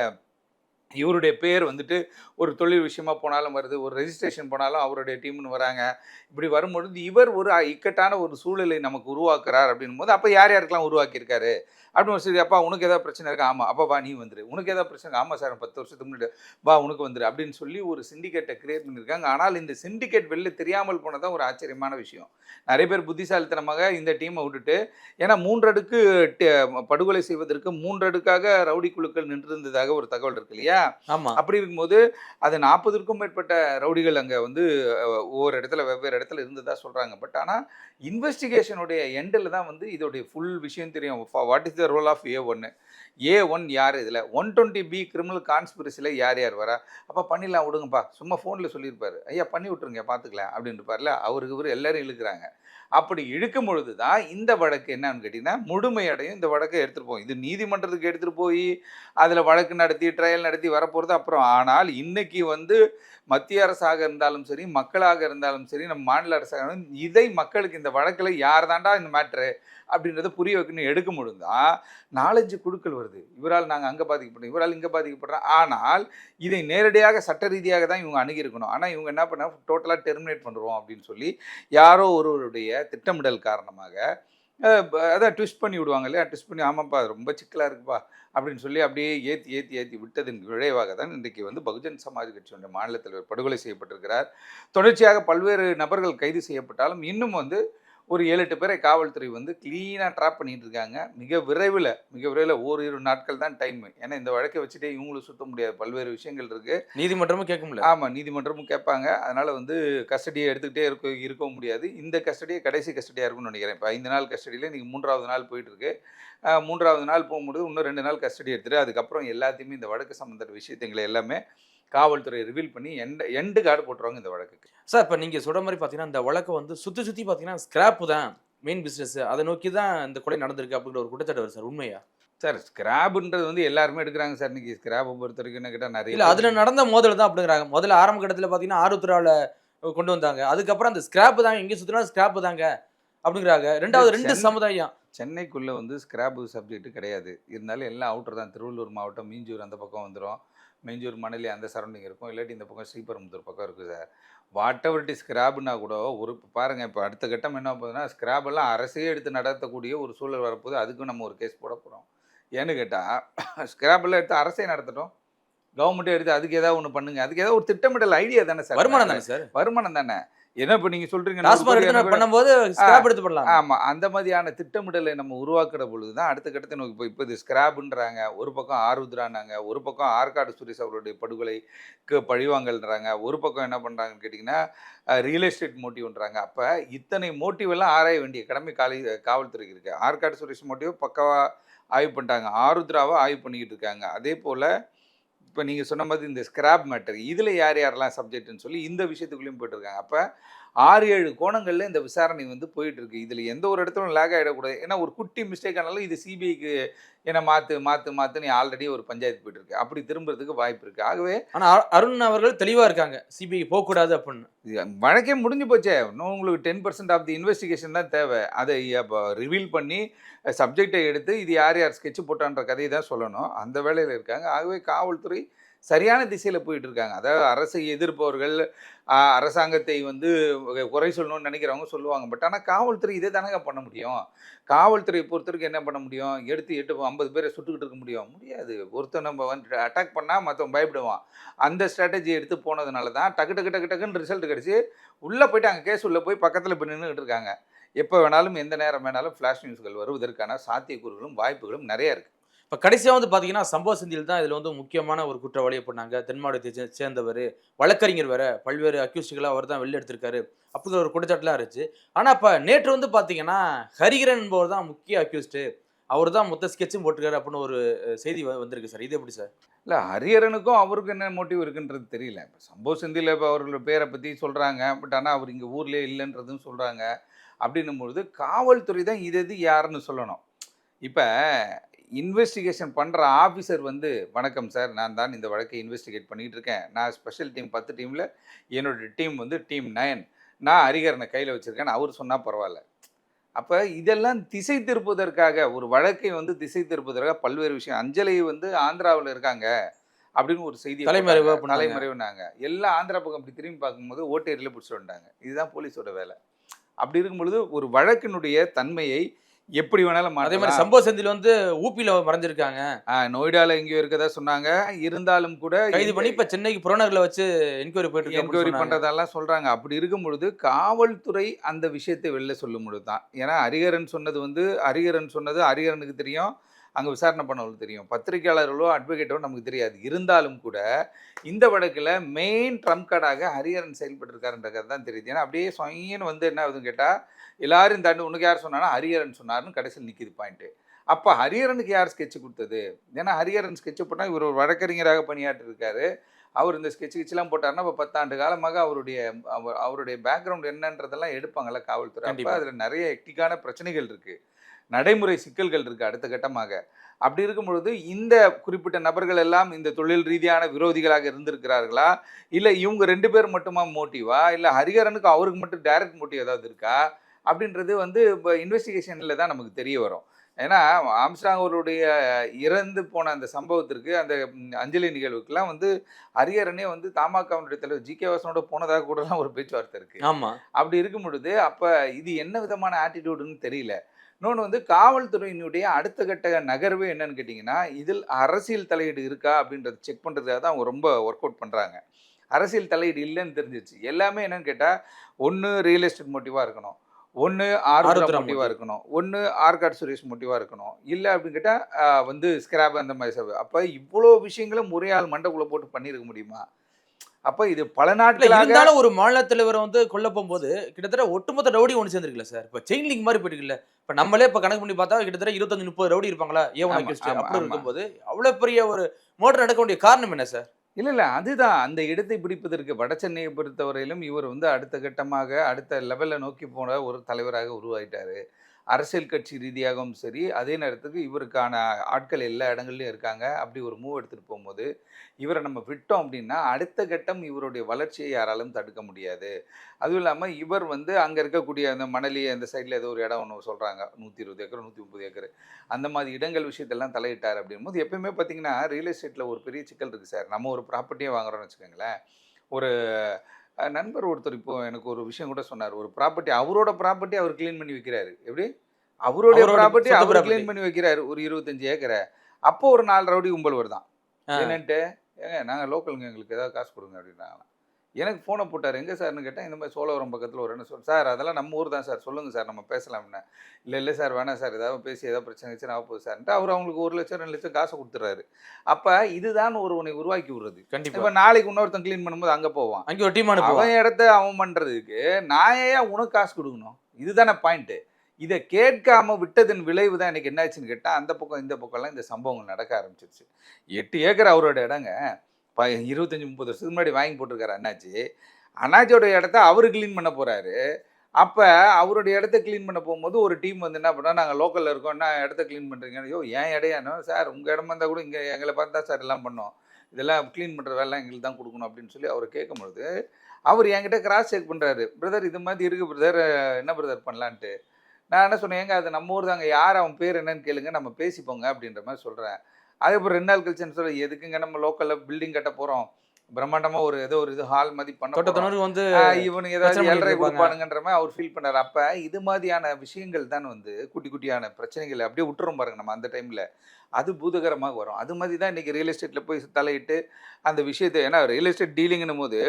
இவருடைய பேர் வந்துட்டு ஒரு தொழில் விஷயமா போனாலும் வருது ஒரு ரெஜிஸ்ட்ரேஷன் போனாலும் அவருடைய டீம்னு வராங்க. இப்படி வரும்பொழுது இவர் ஒரு இக்கட்டான ஒரு சூழலை நமக்கு உருவாக்குறார் அப்படின்னும் போது அப்போ யார் யாருக்கெல்லாம் உருவாக்கியிருக்காரு? அப்படின்னு சரி அப்பா உனக்கு ஏதாவது பிரச்சனை இருக்கா? ஆமாம் அப்பா வா நீ வந்துரு. உனக்கு ஏதாவது பிரச்சனை ஆமாம் சார் பத்து வருஷத்துக்கு முன்னாடி. வா உனக்கு வந்துரு. அப்படின்னு சொல்லி ஒரு சிண்டிகேட்டை கிரியேட் பண்ணியிருக்காங்க. ஆனால் இந்த சிண்டிகேட் வெளில தெரியாமல் போனதான் ஒரு ஆச்சரியமான விஷயம். நிறைய பேர் புத்திசாலித்தனமாக இந்த டீமை விட்டுட்டு ஏன்னா மூன்றடுக்கு படுகொலை செய்வதற்கு மூன்றடுக்காக ரவுடி குழுக்கள் நின்றிருந்ததாக ஒரு தகவல் இருக்கு இல்லையா? ஆமா. அப்படி இருக்கும்போது அது நாற்பதுக்கும் மேற்பட்ட ரவுடிகள் அங்கே வந்து ஒவ்வொரு இடத்துல வெவ்வேறு இடத்துல இருந்ததா சொல்கிறாங்க பட் ஆனால் இன்வெஸ்டிகேஷனுடைய எண்டில் தான் வந்து இதோடைய ஃபுல் விஷயம் தெரியும். What is the role of A ஒன்று ஏ ஒன் யார் இதில்? ஒன் டுவெண்ட்டி பி கிரிமினல் கான்ஸ்பிரசியில் யார் யார் வரா? அப்போ பண்ணிடலாம் விடுங்கப்பா. சும்மா ஃபோனில் சொல்லியிருப்பாரு. ஐயா பண்ணி விட்ருங்க பார்த்துக்கலாம் அப்படின்னு இருப்பார்ல அவருக்கு இவர் எல்லாரும் இழுக்கிறாங்க. அப்படி இழுக்கும் பொழுது தான் இந்த வழக்கு என்னன்னு கேட்டிங்கன்னா முழுமையடையும் இந்த வழக்கை எடுத்துகிட்டு போகும். இது நீதிமன்றத்துக்கு எடுத்துகிட்டு போய் அதில் வழக்கு நடத்தி ட்ரையல் நடத்தி வரப்போகிறது அப்புறம். ஆனால் இன்றைக்கி வந்து மத்திய அரசாக இருந்தாலும் சரி மக்களாக இருந்தாலும் சரி நம்ம மாநில அரசாக இதை மக்களுக்கு இந்த வழக்கில் யார் தாண்டா இந்த மேட்ரு அப்படின்றத புரிய வைக்கணும் எடுக்க முடிந்தா நாலஞ்சு குழுக்கள் வருது. இவரால் நாங்கள் அங்கே பாதிக்கப்படுறோம் இவரால் இங்கே பாதிக்கப்படுறோம் ஆனால் இதை நேரடியாக சட்ட ரீதியாக தான் இவங்க அணுகியிருக்கணும். ஆனால் இவங்க என்ன பண்ண டோட்டலாக டெர்மினேட் பண்ணுறோம் அப்படின்னு சொல்லி யாரோ ஒருவருடைய திட்டமிடல் காரணமாக அதான் ட்விஸ்ட் பண்ணி விடுவாங்க இல்லையா ட்விஸ்ட் பண்ணி ஆமாப்பா ரொம்ப சிக்கலாக இருக்குப்பா அப்படின்னு சொல்லி அப்படியே ஏற்றி ஏற்றி ஏற்றி விட்டதன் விளைவாக தான் இன்றைக்கு வந்து பகுஜன் சமாஜ் கட்சியுடைய மாநில தலைவர் படுகொலை செய்யப்பட்டிருக்கிறார். தொடர்ச்சியாக பல்வேறு நபர்கள் கைது செய்யப்பட்டாலும் இன்னும் வந்து ஒரு ஏழு எட்டு பேரை காவல்துறை வந்து க்ளீனாக ட்ராப் பண்ணிட்டு இருக்காங்க மிக விரைவில் மிக விரைவில் ஓரிரு நாட்கள் தான் டைம் ஏன்னா இந்த வழக்கை வச்சுட்டே இவங்களும் சுத்த முடியாது. பல்வேறு விஷயங்கள் இருக்குது நீதிமன்றமும் கேட்க முடியல. ஆமாம் நீதிமன்றமும் கேட்பாங்க. அதனால் வந்து கஸ்டடியை எடுத்துக்கிட்டே இருக்க இருக்கவும் முடியாது. இந்த கஸ்டடியை கடைசி கஸ்டடியாக இருக்கும்னு நினைக்கிறேன். இப்போ ஐந்து நாள் கஸ்டடியில் இன்றைக்கி மூன்றாவது நாள் போயிட்டு இருக்கு அஹ் மூன்றாவது நாள் போகும்போது இன்னும் ரெண்டு நாள் கஸ்டடி எடுத்துட்டு அதுக்கப்புறம் எல்லாத்தையுமே இந்த வழக்கு சம்மந்தப்பட்ட விஷயத்தைங்களை எல்லாமே காவல்துறை ரிவீல் பண்ணி எண்ட் எண்டு கார்டு போட்டுருவாங்க இந்த வழக்குக்கு. சார் இப்போ நீங்கள் சொல்கிற மாதிரி பார்த்தீங்கன்னா இந்த வழக்கு வந்து சுற்றி சுற்றி பார்த்தீங்கன்னா ஸ்கிராப்பு தான் மெயின் பிஸ்னஸ் அதை நோக்கி தான் இந்த கொலை நடந்திருக்கு அப்படிங்கிற ஒரு குற்றச்சாட்டு வருது சார் உண்மையா? சார் ஸ்கிராப்ன்றது வந்து எல்லாருமே எடுக்கிறாங்க சார் இன்னைக்கு ஸ்கிராப்பை பொறுத்த வரைக்கும் என்ன கேட்டால் நிறைய இல்லை அதில் நடந்த மோதல் தான் அப்படிங்கிறாங்க. முதல்ல ஆரம்ப கட்டத்தில் பார்த்தீங்கன்னா ஆருத்ராவில் கொண்டு வந்தாங்க. அதுக்கப்புறம் அந்த ஸ்கிராப் தாங்க எங்கே சுற்றினா ஸ்கிராப் தாங்க அப்படிங்கிறாங்க. ரெண்டாவது ரெண்டு சமுதாயம். சென்னைக்குள்ளே வந்து ஸ்கிராப்பு சப்ஜெக்ட் கிடையாது. இருந்தாலும் எல்லாம் அவுட்டர் தான். திருவள்ளூர் மாவட்டம் மீஞ்சூர் அந்த பக்கம் வந்துடும் மீஞ்சூர் மணலி அந்த சரௌண்டிங் இருக்கும். இல்லாட்டி இந்த பக்கம் ஸ்ரீபெரும்புத்தூர் பக்கம் இருக்குது சார். வாட் எவர் இட் ஸ்கிராப்னா கூட ஒரு பாருங்கள் இப்போ அடுத்த கட்டம் என்ன போகுதுன்னா ஸ்கிராப் எல்லாம் அரசே எடுத்து நடத்தக்கூடிய ஒரு சூழல் வரப்போது அதுக்கும் நம்ம ஒரு கேஸ் போட போகிறோம் ஏன்னு கேட்டால் ஸ்கிராப் எல்லாம் எடுத்து அரசே நடத்தட்டும். கவர்மெண்ட்டே எடுத்து அதுக்கு ஏதாவது ஒன்று பண்ணுங்க. அதுக்கு ஏதாவது ஒரு திட்டமிடல் ஐடியா தானே சார். வருமானம் தானே சார்? வருமானம் தானே. என்ன இப்போ நீங்கள் சொல்கிறீங்க பண்ணும்போது ஸ்கிராப் எடுத்து பண்ணலாம் ஆமாம் அந்த மாதிரியான திட்டமிடலை நம்ம உருவாக்குற பொழுது தான் அடுத்த கட்டத்தை நோக்கி இப்போ இப்போ இது ஸ்கிராப்ன்றாங்க ஒரு பக்கம் ஆருத்ரானாங்க ஒரு பக்கம் ஆற்காடு சுரேஷ் அவருடைய படுகொலைக்கு பழிவாங்கல்ன்றாங்க ஒரு பக்கம் என்ன பண்ணுறாங்கன்னு கேட்டிங்கன்னா ரியல் எஸ்டேட் மோட்டிவ்ன்றாங்க. அப்போ இத்தனை மோட்டிவ் எல்லாம் ஆராய வேண்டிய கடமை காலை காவல்துறைக்கு இருக்குது ஆற்காடு சுரேஷ் மோட்டிவ் பக்கவா ஆய்வு பண்ணிட்டாங்க ஆருத்ராவை ஆய்வு பண்ணிக்கிட்டு இருக்காங்க. அதே போல் இப்போ நீங்கள் சொன்ன மாதிரி இந்த ஸ்கிராப் மேட்டர் இதில் யார் யாரெல்லாம் சப்ஜெக்ட்னு சொல்லி இந்த விஷயத்துக்குள்ளேயும் போயிட்டுருக்காங்க அப்போ ஆறு ஏழு கோணங்களில் இந்த விசாரணை வந்து போயிட்டு இருக்கு இதில் எந்த ஒரு இடத்துலும் லேக் ஆகிடக்கூடாது ஏன்னா ஒரு குட்டி மிஸ்டேக் ஆனாலும் இது சிபிஐக்கு என்ன மாற்று மாற்று மாற்று நீ ஆல்ரெடி ஒரு பஞ்சாயத்து போயிட்டு இருக்கு அப்படி திரும்புறதுக்கு வாய்ப்பு இருக்குது ஆகவே ஆனா அரு- அருண் அவர்கள் தெளிவா இருக்காங்க. சிபிஐ போக கூடாது அப்படின்னு. வழக்கே முடிஞ்சு போச்சே. இன்னும் உங்களுக்கு ten percent of the investigation தான் தேவை. அதை இப்போ ரிவீல் பண்ணி சப்ஜெக்டை எடுத்து இது யார் யார் ஸ்கெட்ச் போட்டான்ற கதையை தான் சொல்லணும். அந்த வேலையில் இருக்காங்க. ஆகவே காவல்துறை சரியான திசையில் போயிட்டு இருக்காங்க அதாவது அரசை எதிர்ப்பவர்கள் அரசாங்கத்தை வந்து குறை சொல்லணும்னு நினைக்கிறவங்க சொல்லுவாங்க. பட் ஆனால் காவல்துறை இதே தானங்க பண்ண முடியும். காவல்துறையை பொறுத்தவரைக்கும் என்ன பண்ண முடியும்? எடுத்து எட்டு ஐம்பது பேரை சுட்டுக்கிட்டு இருக்க முடியும். முடியாது. ஒருத்தர் நம்ம வந்து அட்டாக் பண்ணால் மற்றவன் பயப்படுவான். அந்த ஸ்ட்ராட்டஜி எடுத்து போனதுனால தான் டக்கு டக்கு டக்கு டக்குன்னு ரிசல்ட் கிடச்சி உள்ளே போயிட்டு அங்கே கேஸ் உள்ளே போய் பக்கத்தில் இப்போ நின்றுக்கிட்டு இருக்காங்க. எப்போ வேணாலும் எந்த நேரம் வேணாலும் ஃப்ளாஷ் நியூஸ்கள் வருவதற்கான சாத்தியக்கூறுகளும் வாய்ப்புகளும் நிறையா இருக்குது இப்போ கடைசியாக வந்து பார்த்தீங்கன்னா சம்பவ செந்தில் தான் இதில் வந்து முக்கியமான ஒரு குற்றவாளியை பண்ணாங்க தென் மாவட்டத்தை சே- சேர்ந்தவர் வழக்கறிஞர் வேற பல்வேறு அக்யூஸ்டுகளாக அவர் தான் வெளில எடுத்திருக்காரு. ஒரு குற்றச்சாட்டுலாம் இருந்துச்சு. ஆனால் இப்போ நேற்று வந்து பார்த்தீங்கன்னா ஹரிகரன் என்பவர் தான் முக்கிய அக்யூஸ்டு அவர் தான் மொத்த ஸ்கெட்சும் போட்டிருக்காரு அப்படின்னு ஒரு செய்தி வ- வந்திருக்கு சார். இது எப்படி சார்? இல்லை ஹரியரனுக்கும் அவருக்கு என்ன மோட்டிவ் இருக்குன்றது தெரியல. இப்போ சம்பவ செந்தில் இப்போ அவர்களோட பேரை பற்றி சொல்கிறாங்க பட் ஆனால் அவர் இங்கே ஊர்லேயே இல்லைன்றதும் சொல்கிறாங்க அப்படின்னும் பொழுது காவல்துறை தான் இது எது யாருன்னு சொல்லணும். இப்போ இன்வெஸ்டிகேஷன் பண்ணுற ஆஃபீஸர் வந்து வணக்கம் சார் நான் தான் இந்த வழக்கை இன்வெஸ்டிகேட் பண்ணிகிட்டு இருக்கேன். நான் ஸ்பெஷல் டீம் பத்து டீமில் என்னோட டீம் வந்து டீம் நயன் நான் ஹரிகரனை கையில் வச்சுருக்கேன்னு அவர் சொன்னால் பரவாயில்ல. அப்போ இதெல்லாம் திசை திருப்புவதற்காக ஒரு வழக்கை வந்து திசை திருப்புவதற்காக பல்வேறு விஷயம். அஞ்சலி வந்து ஆந்திராவில் இருக்காங்க அப்படின்னு ஒரு செய்தி தலைமறைவா. தலைமறைவுனாங்க. எல்லாம் ஆந்திரா பக்கம் அப்படி திரும்பி பார்க்கும்போது ஓட்டேரியில் பிடிச்சிட்டு வந்துட்டாங்க. இதுதான் போலீஸோட வேலை. அப்படி இருக்கும் பொழுது ஒரு வழக்கினுடைய தன்மையை எப்படி வேணாலும் அதே மாதிரி. சம்பவ செந்தில் வந்து ஊப்பியில் மறைஞ்சிருக்காங்க. நொய்டால எங்கேயோ இருக்கதா சொன்னாங்க. இருந்தாலும் கூட கைது பண்ணி இப்போ சென்னைக்கு புறநகரில் வச்சு என்கொயரி போயிட்டு என்கொயரி. பண்ணுறதெல்லாம் சொல்கிறாங்க அப்படி இருக்கும் பொழுது காவல்துறை அந்த விஷயத்தை வெளில சொல்லும் பொழுது தான். ஏன்னா ஹரிகரன் சொன்னது வந்து ஹரிகரன் சொன்னது ஹரிகரனுக்கு தெரியும். அங்கே விசாரணை பண்ணவங்களுக்கு தெரியும். பத்திரிகையாளர்களோ அட்வொகேட்டோ நமக்கு தெரியாது. இருந்தாலும் கூட இந்த வழக்கில் மெயின் ட்ரம்ப் கார்டாக ஹரிஹரன் செயல்பட்டிருக்காருன்றது தான் தெரியுது. ஏன்னா அப்படியே சொயின்னு வந்து என்ன ஆகுதுன்னு கேட்டால் எல்லாரும் தாண்டி உனக்கு யார் சொன்னானா ஹரிஹரன் சொன்னார்னு கடைசியில் நிற்கிது பாயிண்ட்டு அப்போ ஹரிஹரனுக்கு யார் ஸ்கெட்ச் கொடுத்தது? ஏன்னா ஹரிஹரன் ஸ்கெட்ச் போட்டால் இவர் ஒரு வழக்கறிஞராக பணியாற்றிருக்காரு. அவர் இந்த ஸ்கெட்ச் கிச்செல்லாம் போட்டாருன்னா இப்போ பத்தாண்டு காலமாக அவருடைய அவர் அவருடைய பேக்ரவுண்ட் என்னன்றதெல்லாம் எடுப்பாங்கல்ல காவல்துறை. அப்போ. அதில் நிறைய எக்டிக்கான பிரச்சனைகள் இருக்குது நடைமுறை சிக்கல்கள் இருக்குது அடுத்த கட்டமாக. அப்படி இருக்கும் பொழுது இந்த குறிப்பிட்ட நபர்கள் எல்லாம் இந்த தொழில் ரீதியான விரோதிகளாக இருந்திருக்கிறார்களா? இல்லை இவங்க ரெண்டு பேர் மட்டுமா மோட்டிவா இல்லை ஹரிஹரனுக்கு அவருக்கு மட்டும் டைரக்ட் மோட்டிவ் ஏதாவது இருக்கா? அப்படின்றது வந்து இப்போ இன்வெஸ்டிகேஷனில் தான் நமக்கு தெரிய வரும். ஏன்னா ஆம்ஸ்டாங் அவருடைய இறந்து போன அந்த சம்பவத்திற்கு அந்த அஞ்சலி நிகழ்வுக்கெல்லாம் வந்து ஹரிஹரனே வந்து தமாகவனுடைய தலைவர் ஜி கே வாசனோட போனதாக கூடலாம் ஒரு பேச்சுவார்த்தை இருக்குது ஆமா. அப்படி இருக்கும் பொழுது அப்போ இது என்ன விதமான ஆட்டிடியூடுன்னு தெரியல. இன்னொன்று வந்து காவல்துறையினுடைய அடுத்த கட்ட நகர்வு என்னன்னு கேட்டிங்கன்னா இதில் அரசியல் தலையீடு இருக்கா அப்படின்றத செக் பண்ணுறதுக்காக தான் அவங்க ரொம்ப ஒர்க் அவுட் பண்ணுறாங்க அரசியல் தலையீடு இல்லைன்னு தெரிஞ்சிருச்சு. எல்லாமே என்னன்னு கேட்டால் ஒன்று ரியல் எஸ்டேட் மோட்டிவாக இருக்கணும். ஒன்று ஆர்வா ஆருத்ரா மோட்டிவாக. இருக்கணும். ஒன்று ஆர்காட் சுரேஷ் மோட்டிவாக இருக்கணும். இல்லை அப்படின்னு கேட்டால் வந்து ஸ்கிராப் அந்த மாதிரி சபை அப்போ இவ்வளோ விஷயங்களும் ஒரே ஆள் மண்டக்குள்ளே போட்டு பண்ணியிருக்க முடியுமா? அப்போ இது பல நாட்களாக இருந்தாலும் ஒரு மாநில தலைவரை வந்து கொல்ல போகும்போது கிட்டத்தட்ட ஒட்டுமொத்த ரவுடி ஒன்று சேர்ந்துருக்குல்ல சார்? இப்போ செயின் லிங்க் மாதிரி போயிட்டுருக்குல்ல. இப்போ நம்மளே இப்போ கணக்கு பண்ணி பார்த்தா கிட்டத்தட்ட இருபத்தஞ்சு முப்பது ரவுடி இருப்பாங்களா? ஏ ஒன் அப்படி. இருக்கும்போது அவ்வளோ பெரிய ஒரு மோட்டர் நடக்க வேண்டிய காரணம் என்ன சார்? இல்லை இல்லை. அதுதான். அந்த இடத்தை பிடிப்பதற்கு வட சென்னையை பொறுத்தவரையிலும் இவர் வந்து அடுத்த கட்டமாக அடுத்த லெவலில் நோக்கி போன ஒரு தலைவராக உருவாயிட்டார். அரசியல் கட்சி ரீதியாகவும் சரி அதே நேரத்துக்கு இவருக்கான ஆட்கள் எல்லா இடங்கள்லையும் இருக்காங்க. அப்படி ஒரு மூவ் எடுத்துகிட்டு போகும்போது இவரை நம்ம விட்டோம் அப்படின்னா அடுத்த கட்டம் இவருடைய வளர்ச்சியை யாராலும் தடுக்க முடியாது. அதுவும் இல்லாமல் இவர் வந்து அங்கே இருக்கக்கூடிய அந்த மணலி அந்த சைடில் ஏதோ ஒரு இடம் ஒன்று சொல்கிறாங்க நூற்றி இருபது ஏக்கர் நூற்றி முப்பது ஏக்கர். அந்த மாதிரி இடங்கள் விஷயத்தெல்லாம் தலையிட்டார் அப்படின்போது எப்பயுமே பார்த்தீங்கன்னா ரியல் எஸ்டேட்டில் ஒரு பெரிய சிக்கல் இருக்குது சார். நம்ம ஒரு ப்ராப்பர்ட்டியே வாங்குறோம்னு வச்சுக்கோங்களேன். ஒரு நண்பர் ஒருத்தர் இப்போ எனக்கு ஒரு விஷயம் கூட சொன்னார். ஒரு ப்ராப்பர்ட்டி அவரோட ப்ராப்பர்ட்டி அவர் க்ளீன் பண்ணி வைக்கிறாரு. எப்படி? அவருடைய அவரோட ப்ராப்பர்ட்டி அவர். க்ளீன் பண்ணி வைக்கிறாரு. ஒரு இருபத்தஞ்சு ஏக்கரை. அப்போ ஒரு நாலு ரவுடி கும்பல் வருதான். என்னன்ட்டு? ஏங்க நாங்கள் லோக்கலுங்க எங்களுக்கு ஏதாவது காசு கொடுங்க அப்படின்னாங்களாம். எனக்கு ஃபோனை போட்டார். எங்கே சார்னு கேட்டேன். இந்த மாதிரி சோழவரம் பக்கத்தில் ஒரு என்ன சொல் சார் அதெல்லாம் நம்ம ஊர் தான் சார். சொல்லுங்கள் சார். நம்ம பேசலாம்னு இல்லை இல்லை சார். வேணாம் சார். ஏதாவது பேசி ஏதாவது பிரச்சனை வச்சு நான் போகுது சார்ன்ட்டு அவர் அவங்களுக்கு ஒரு லட்சம் ரெண்டு லட்சம் காசு கொடுத்துறாரு. அப்போ இதுதான் ஒரு உன்னை உருவாக்கி விடுறது. கண்டிப்பா. இப்போ நாளைக்கு இன்னொருத்தன் க்ளீன் பண்ணும்போது அங்கே போவான். அங்கே ஒரு டீம் அவன் இடத்த அவன் பண்ணுறதுக்கு நான் ஏன் உனக்கு காசு கொடுக்கணும்? இதுதானே பாயிண்ட்டு இதை கேட்காம விட்டதன் விளைவு தான் எனக்கு என்னாச்சுன்னு கேட்டால் அந்த பக்கம் இந்த பக்கம்லாம் இந்த சம்பவங்கள் நடக்க ஆரம்பிச்சிருச்சு. எட்டு ஏக்கர் அவரோட இடங்க. ப இருபத்தஞ்சி முப்பது வருஷத்துக்கு முன்னாடி வாங்கி போட்டிருக்காரு அண்ணாச்சி. அண்ணாச்சியோட இடத்த அவர் க்ளீன் பண்ண போகிறாரு அப்போ அவருடைய இடத்த க்ளீன் பண்ண போகும்போது ஒரு டீம் வந்து என்ன பண்ணால் நாங்கள் லோக்கலில் இருக்கோம் என்ன இடத்த க்ளீன் பண்ணுறீங்க ஐயோ ஏன் இடையானோ சார் உங்கள் இடமா இருந்தால் கூட இங்கே எங்களை பார்த்தா சார் எல்லாம் பண்ணோம். இதெல்லாம் க்ளீன் பண்ணுற வேலைலாம் எங்களுக்கு தான் கொடுக்கணும் அப்படின்னு சொல்லி அவர் கேட்கும்பொழுது அவர் என்கிட்ட கிராஸ் செக் பண்ணுறாரு பிரதர் இது மாதிரி இருக்குது பிரதர் என்ன பிரதர் பண்ணலான்ட்டு? நான் என்ன சொன்னேன் ஏங்க அது நம்ம ஊர் தாங்க. யார் அவன் பேர் என்னன்னு கேளுங்க நம்ம பேசிப்போங்க அப்படின்ற மாதிரி சொல்கிறேன் அதுக்கப்புறம் ரெண்டு நாள் கழிச்சு என்ன சொல்ல எதுக்குங்க நம்ம லோக்கலில் பில்டிங் கட்ட போகிறோம் பிரம்மாண்டமாக ஒரு ஏதோ ஒரு இது ஹால் மாதிரி பண்ண வந்து இவனுக்கு ஏதாவது பிரச்சனை ஏழரை கொடுப்பானுங்கன்ற மாதிரி அவர் ஃபீல் பண்ணார். அப்போ இது மாதிரியான விஷயங்கள் தான் வந்து குட்டி குட்டியான பிரச்சனைகளை அப்படியே விட்டுறோம் பாருங்க நம்ம அந்த டைமில் அது பூதகரமாக வரும். அது மாதிரி தான் இன்றைக்கி ரியல் எஸ்டேட்டில் போய் தலையிட்டு அந்த விஷயத்தை ஏன்னா ரியல் எஸ்டேட் டீலிங்னும் போது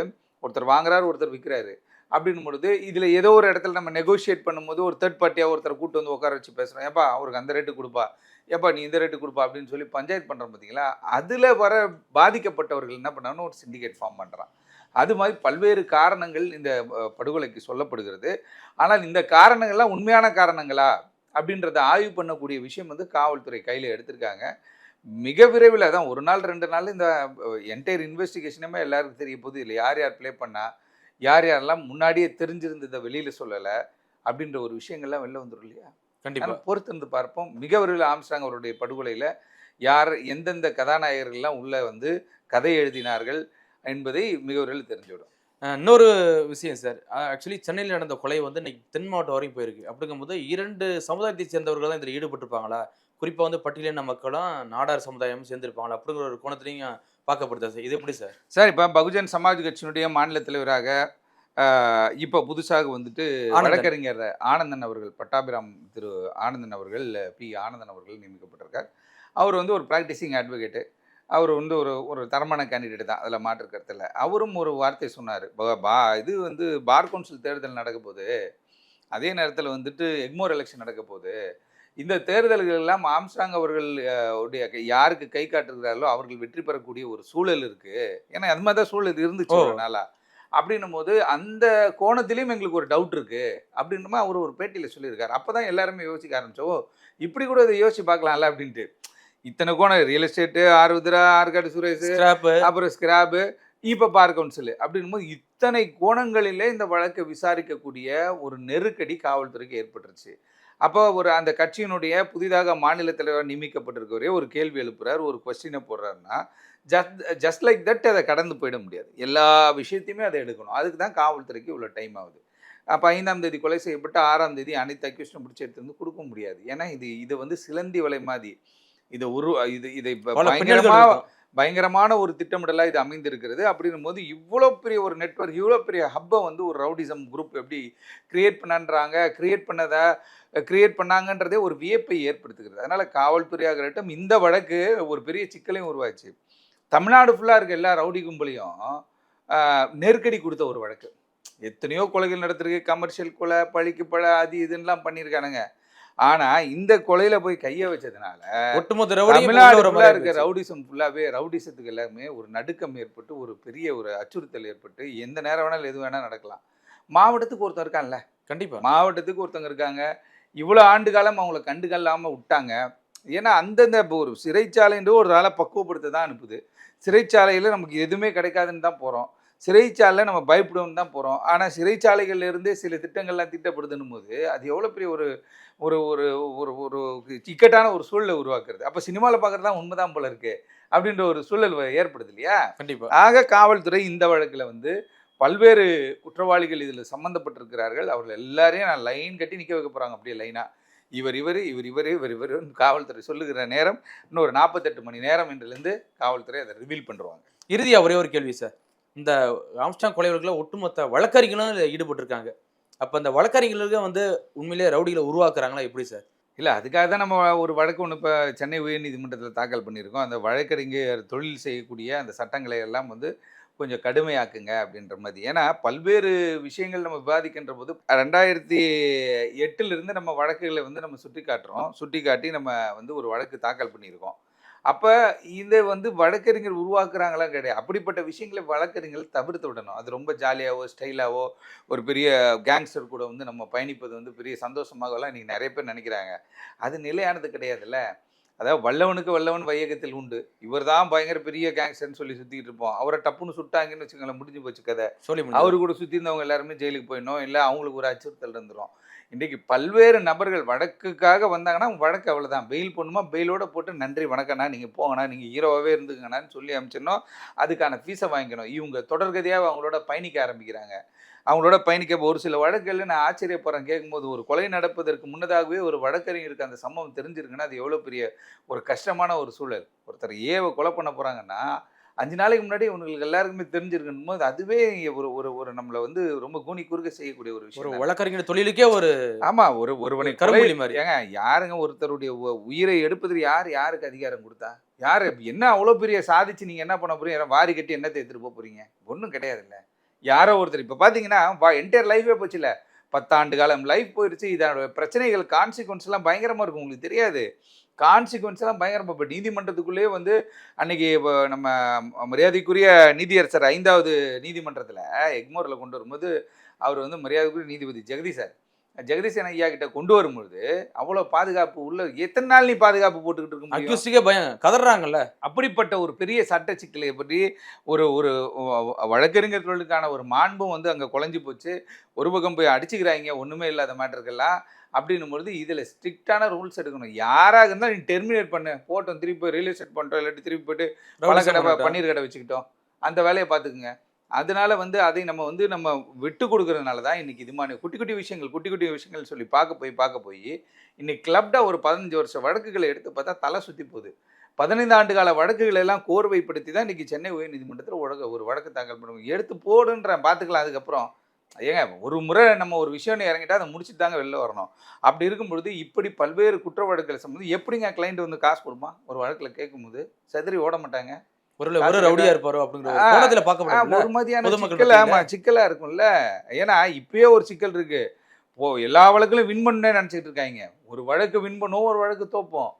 ஒருத்தர் வாங்குறாரு ஒருத்தர் விற்கிறாரு அப்படின் பொழுது இதில் ஏதோ ஒரு இடத்துல நம்ம நெகோஷியேட் பண்ணும்போது ஒரு தேர்ட் பார்ட்டியாக ஒருத்தர் கூட்டு வந்து உட்கார வச்சு பேசுகிறோம் ஏப்பா அவருக்கு அந்த ரேட்டு கொடுப்பா. ஏப்பா நீ இந்த ரேட்டு கொடுப்பா அப்படின்னு சொல்லி பஞ்சாயத்து பண்ணுறோம் பார்த்தீங்களா அதில் வர பாதிக்கப்பட்டவர்கள் என்ன பண்ணான்னு ஒரு சிண்டிகேட் ஃபார்ம் பண்ணுறான் அது மாதிரி பல்வேறு காரணங்கள் இந்த படுகொலைக்கு சொல்லப்படுகிறது. ஆனால் இந்த காரணங்கள்லாம் உண்மையான காரணங்களா? அப்படின்றத ஆய்வு பண்ணக்கூடிய விஷயம் வந்து காவல்துறை கையில் எடுத்திருக்காங்க. மிக விரைவில் தான் ஒரு நாள் ரெண்டு நாள் இந்த என்டையர் இன்வெஸ்டிகேஷனுமே எல்லாருக்கும் தெரிய போகுது. இல்லை யார் யார் ப்ளே பண்ணால் யார் யாரெல்லாம் முன்னாடியே தெரிஞ்சிருந்ததை வெளியில் சொல்லலை அப்படின்ற ஒரு விஷயங்கள்லாம் வெளில வந்துடும் இல்லையா? கண்டிப்பா. ஆனால் பொறுத்திருந்து பார்ப்போம். மிக விரைவில் ஆம்ஸ்டாங் அவருடைய படுகொலையில் யார் எந்தெந்த கதாநாயகர்கள்லாம் உள்ளே வந்து கதை எழுதினார்கள் என்பதை மிக விரைவில் தெரிஞ்சுவிடும் இன்னொரு விஷயம் சார். ஆக்சுவலி சென்னையில் நடந்த கொலை வந்து இன்னைக்கு தென் மாவட்டம் வரையும் போயிருக்கு. அப்படிங்கும்போது இரண்டு சமுதாயத்தை சேர்ந்தவர்கள் தான் இதில் ஈடுபட்டிருப்பாங்களா? குறிப்பாக வந்து பட்டியலின மக்களும் நாடார் சமுதாயமும் சேர்ந்திருப்பாங்களா? அப்படிங்கிற ஒரு கோணத்துலையும் பார்க்கப்படுதா சார்? இது எப்படி சார்? சார் இப்போ பகுஜன் சமாஜ் கட்சியினுடைய மாநில தலைவராக இப்போ புதுசாக வந்துட்டு. வழக்கறிஞர் ஆனந்தன் அவர்கள் பட்டாபிராம் திரு ஆனந்தன் அவர்கள் பி ஆனந்தன் அவர்கள் நியமிக்கப்பட்டிருக்கார். அவர் வந்து ஒரு ப்ராக்டிசிங் அட்வொகேட்டு. அவர் வந்து ஒரு ஒரு தரமான கேண்டிடேட் தான். அதில் மாற்று கருத்தில் அவரும் ஒரு வார்த்தை சொன்னார். பா இது வந்து பார் கவுன்சில் தேர்தல் நடக்க போகுது அதே நேரத்தில் வந்துட்டு எக்மோர் எலெக்ஷன் நடக்க போகுது இந்த தேர்தல்கள் எல்லாம் ஆம்ஸ்டாங் அவர்கள் உடைய யாருக்கு கை காட்டுகிறார்களோ அவர்கள் வெற்றி பெறக்கூடிய ஒரு சூழல் இருக்கு. ஏன்னா அது மாதிரி தான் சூழல் இருந்துச்சு. ஒரு நாளா. அப்படின்னும் போது அந்த கோணத்திலையும் எங்களுக்கு ஒரு டவுட் இருக்கு. அப்படின்னுமா அவர் ஒரு பேட்டியில் சொல்லியிருக்காரு. அப்பதான் எல்லாருமே யோசிக்க ஆரம்பிச்சோம். இப்படி கூட இதை யோசிச்சு பார்க்கலாம்ல அப்படின்ட்டு. இத்தனை கோணம் ரியல் எஸ்டேட்டு ஆறுதுரா ஆற்காடு சுரேஷ் ஸ்கிராப்பு அப்புறம் ஸ்கிராபு இப்போ பார் கவுன்சில் அப்படின்னும் போது இத்தனை கோணங்களிலே இந்த வழக்கை விசாரிக்கக்கூடிய ஒரு நெருக்கடி காவல்துறைக்கு ஏற்பட்டுருச்சு. அப்போ ஒரு அந்த கட்சியினுடைய புதிதாக மாநில தலைவர் நியமிக்கப்பட்டிருக்கவரே ஒரு கேள்வி எழுப்புறார் ஒரு கொஸ்டினை போடுறாருன்னா ஜஸ்ட் ஜஸ்ட் லைக் தட் அதை கடந்து போயிட முடியாது. எல்லா விஷயத்தையுமே அதை எடுக்கணும். அதுக்கு தான் காவல்துறைக்கு இவ்வளோ டைம் ஆகுது. அப்போ ஐந்தாம் தேதி கொலை செய்யப்பட்டு ஆறாம் தேதி அனைத்து அக்யூஸ்டும் பிடிச்சி எடுத்து வந்து கொடுக்க முடியாது. ஏன்னா இது இது வந்து சிலந்தி வலை மாதிரி. இதை உரு இது இதை ப- பயங்கரமான ஒரு திட்டமிடலாக இது அமைந்திருக்கிறது. அப்படின்னும் போது இவ்வளோ பெரிய ஒரு நெட்வொர்க் இவ்வளோ பெரிய ஹப்பை வந்து ஒரு ரவுடிசம் குரூப் எப்படி கிரியேட் பண்ணன்றாங்க கிரியேட் பண்ணதை கிரியேட் பண்ணாங்கன்றதே ஒரு வியப்பை ஏற்படுத்துகிறது. அதனால் காவல்துறையாக இருக்கட்டும் இந்த வழக்கு ஒரு பெரிய சிக்கலையும் உருவாச்சு. தமிழ்நாடு ஃபுல்லாக இருக்க எல்லா ரவுடி கும்பலையும் நெருக்கடி கொடுத்த ஒரு வழக்கு. எத்தனையோ கொலைகள் நடத்திருக்கு கமர்ஷியல் கொலை பழிக்கு பழ அது இதுன்னெலாம் பண்ணியிருக்கானுங்க. ஆனால் இந்த கொலையில போய் கையை வச்சதுனால ஒட்டுமொத்த தமிழ்நாடு இருக்க. ரவுடிசம் ஃபுல்லாகவே ரவுடிசத்துக்கு எல்லாமே ஒரு நடுக்கம் ஏற்பட்டு ஒரு பெரிய ஒரு அச்சுறுத்தல் ஏற்பட்டு எந்த நேரம் வேணாலும் எது வேணால் நடக்கலாம். மாவட்டத்துக்கு ஒருத்தன் இருக்கான்ல? கண்டிப்பா. மாவட்டத்துக்கு ஒருத்தங்க இருக்காங்க. இவ்வளோ ஆண்டு காலம் அவங்கள கண்டுகொள்ளாமல் விட்டாங்க. ஏன்னா அந்தந்த இப்போ ஒரு சிறைச்சாலைன்ற ஒரு ஆளை பக்குவப்படுத்த தான் அனுப்புது. சிறைச்சாலையில் நமக்கு எதுவுமே கிடைக்காதுன்னு தான் போகிறோம் சிறைச்சாலையில் நம்ம பயப்படுவோம் தான் போகிறோம் ஆனால் சிறைச்சாலைகள்ல இருந்தே சில திட்டங்கள்லாம் திட்டப்படுதுன்னும் போது அது எவ்வளோ பெரிய ஒரு ஒரு ஒரு ஒரு ஒரு இக்கட்டான ஒரு சூழலை உருவாக்குறது. அப்போ சினிமாவில் பார்க்குறது தான் உண்மைதான் போல இருக்கு அப்படின்ற ஒரு சூழல் ஏற்படுது இல்லையா? கண்டிப்பா. ஆக காவல்துறை இந்த வழக்கில் வந்து பல்வேறு குற்றவாளிகள் இதில் சம்மந்தப்பட்டிருக்கிறார்கள் அவர்கள் எல்லாரையும் நான் லைன் கட்டி நிற்க வைக்க போகிறாங்க அப்படியே லைனாக இவர் இவர் இவர் இவர் இவர் இவர் காவல்துறை சொல்லுகிற நேரம் இன்னொரு நாற்பத்தெட்டு மணி நேரம் என்றிலிருந்து காவல்துறை அதை ரிவீல் பண்ணுவாங்க இறுதியா ஒரே ஒரு கேள்வி சார் இந்த ஆம்ஸ்டாங் கொலை ஒட்டுமொத்த வழக்கறிஞர்களும் ஈடுபட்டிருக்காங்க. அப்போ அந்த வழக்கறிஞர்களுக்கு வந்து உண்மையிலேயே ரவுடிகளை உருவாக்குறாங்களா எப்படி சார்? இல்லை அதுக்காக தான் நம்ம ஒரு வழக்கு ஒன்று இப்போ சென்னை உயர்நீதிமன்றத்தில் தாக்கல் பண்ணியிருக்கோம். அந்த வழக்கறிஞர் தொழில் செய்யக்கூடிய அந்த சட்டங்களை எல்லாம் வந்து கொஞ்சம் கடுமையாக்குங்க அப்படின்ற மாதிரி. ஏன்னா பல்வேறு விஷயங்கள் நம்ம விவாதிக்கின்ற போது ரெண்டாயிரத்தி எட்டிலிருந்து நம்ம வழக்குகளை வந்து நம்ம சுட்டி காட்டுறோம் சுட்டி காட்டி நம்ம வந்து ஒரு வழக்கு தாக்கல் பண்ணியிருக்கோம். அப்போ இதை வந்து வழக்கறிஞர் உருவாக்குறாங்களா கிடையாது. அப்படிப்பட்ட விஷயங்களை வழக்கறிஞர்கள் தவிர்த்து விடணும். அது ரொம்ப ஜாலியாவோ ஸ்டைலாவோ ஒரு பெரிய கேங்ஸ்டர் கூட வந்து நம்ம பயணிப்பது வந்து பெரிய சந்தோஷமாகலாம் இன்றைக்கி நிறைய பேர் நினைக்கிறாங்க. அது நிலையானது கிடையாதுல்ல. அதாவது வல்லவனுக்கு வல்லவன் வையகத்தில் உண்டு. இவர் தான் பயங்கர பெரிய கேங்ஸ்டர்னு சொல்லி சுற்றிக்கிட்டு இருப்போம். அவரை டப்புன்னு சுட்டாங்கன்னு வச்சுக்கோங்களேன் முடிஞ்சு போச்சு கதை. சொல்லி. அவரு கூட சுற்றி இருந்தவங்க எல்லாருமே ஜெயிலுக்கு போயிடணும். இல்லை அவங்களுக்கு ஒரு அச்சுறுத்தல் இருந்துரும். இன்றைக்கி பல்வேறு நபர்கள் வழக்குக்காக வந்தாங்கன்னா வழக்கு அவ்வளோதான் பெயில் போடணுமா? பெயிலோட போட்டு நன்றி வணக்கண்ணா நீங்கள் போங்கண்ணா. நீங்கள் ஹீரோவாகவே இருந்துக்கங்கண்ணான்னு சொல்லி அமைச்சிடணும் அதுக்கான ஃபீஸை வாங்கிக்கணும். இவங்க தொடர்கதையாக அவங்களோட பயணிக்க ஆரம்பிக்கிறாங்க. அவங்களோட பயணிக்க ஒரு சில வழக்குகளில் நான் ஆச்சரியப்படுறேன். கேட்கும்போது ஒரு கொலை நடப்பதற்கு முன்னதாகவே ஒரு வழக்கறிஞருக்கு அந்த சம்பவம் தெரிஞ்சிருக்குன்னா அது எவ்வளோ பெரிய ஒரு கஷ்டமான ஒரு சூழல். ஒருத்தர் ஏவை கொலை பண்ண போகிறாங்கன்னா அஞ்சு நாளைக்கு முன்னாடி இவங்களுக்கு எல்லாருக்குமே தெரிஞ்சிருக்கணும் போது அதுவே ஒரு ஒரு ஒரு நம்மளை வந்து ரொம்ப கூனி குறுக்க செய்யக்கூடிய ஒரு விஷயம். வழக்கறிஞர் தொழிலுக்கே ஒரு ஆமா ஒரு ஒருவனை கொலை- மாதிரி. ஏங்க யாருங்க ஒருத்தருடைய உயிரை எடுப்பதில் யார் யாருக்கு அதிகாரம் கொடுத்தா? யாரு என்ன அவ்வளோ பெரிய சாதிச்சு நீங்க என்ன பண்ண போறீங்க? வாரி கட்டி என்னத்தை எடுத்துட்டு போக போறீங்க? ஒன்றும் கிடையாதுல்ல. யாரோ ஒருத்தர் இப்போ பார்த்தீங்கன்னா என்டையர் லைஃபே போச்சுல பத்தாண்டு காலம் லைஃப் போயிடுச்சு இதோட பிரச்சனைகள் கான்சிக்வன்ஸ் எல்லாம் பயங்கரமா இருக்கும். உங்களுக்கு தெரியாது. கான்சிக்வன்ஸ் எல்லாம் பயங்கரமா. இப்போ நீதிமன்றத்துக்குள்ளேயே வந்து அன்னைக்கு இப்போ நம்ம மரியாதைக்குரிய நீதியரசர் ஐந்தாவது நீதிமன்றத்தில் எக்மோரில் கொண்டு வரும்போது அவர் வந்து மரியாதைக்குரிய நீதிபதி ஜெகதீசர். ஜெகதீசன் ஐயா கிட்ட கொண்டு வரும்பொழுது அவ்வளோ பாதுகாப்பு உள்ள எத்தனை நாள் நீ பாதுகாப்பு போட்டுக்கிட்டு இருக்க அக்யூஸ்டுக்கே பயம் கதறாங்கல்ல? அப்படிப்பட்ட ஒரு பெரிய சட்ட சிக்கலை பற்றி ஒரு ஒரு வ- வழக்கறிஞர் தொழிலுக்கான ஒரு மாண்பும் வந்து அங்கே குலைஞ்சு போச்சு. ஒரு பக்கம் போய் அடிச்சுக்கிறாங்க ஒன்றுமே இல்லாத மேட்டருக்கெல்லாம். அப்படின்னும் பொழுது இதில் ஸ்ட்ரிக்டான ரூல்ஸ் எடுக்கணும். யாராக இருந்தாலும் நீ டெர்மினேட் பண்ணு. போட்டோம் திருப்பி போய் ரியல் எஸ்டேட் பண்ணிட்டோம் இல்லாட்டி திருப்பி போயிட்டு ரவுடிசம் பன்னீர் கடை வச்சுக்கிட்டோம். அந்த வேலையை பார்த்துக்குங்க. அதனால வந்து அதை நம்ம வந்து நம்ம விட்டு கொடுக்கறதுனால தான் இன்னைக்கு இது மாதிரி குட்டி குட்டி விஷயங்கள் குட்டி குட்டி விஷயங்கள் சொல்லி பார்க்க போய் பார்க்க போய் இன்னைக்கு கிளப்டாக ஒரு பதினஞ்சு வருஷம் வழக்குகளை எடுத்து பார்த்தா தலை சுற்றி போகுது. பதினைந்து ஆண்டு கால வழக்குகளை எல்லாம் கோர்வைப்படுத்தி தான் இன்னைக்கு சென்னை உயர்நீதிமன்றத்தில் உலக ஒரு வழக்கு தாக்கல் பண்ணுவோம் எடுத்து போடுன்றேன் பார்த்துக்கலாம் அதுக்கப்புறம். ஏங்க ஒரு முறை நம்ம ஒரு விஷயம்னு இறங்கிட்டா அதை முடிச்சுட்டு தாங்க வெளில வரணும். அப்படி இருக்கும் பொழுது இப்படி பல்வேறு குற்ற வழக்குகள் சம்பந்தம் எப்படிங்க கிளைண்ட் வந்து காசு கொடுமா ஒரு வழக்கில் கேட்கும்போது செதறி ஓட மாட்டாங்க. ஒரு ஒரு ரவுடியா இருப்பாரோ அப்படிங்கிற பார்க்கப்படல ஒரு மாதிரியான சிக்கல். ஆமா சிக்கலா இருக்கும்ல. ஏன்னா இப்பயே ஒரு சிக்கல் இருக்கு. ஓ எல்லா வழக்குலையும் வின் பண்ணே நினச்சிட்டு இருக்காங்க. ஒரு வழக்கு வின் பண்ணுவோம் ஒரு வழக்கு தோப்போம்.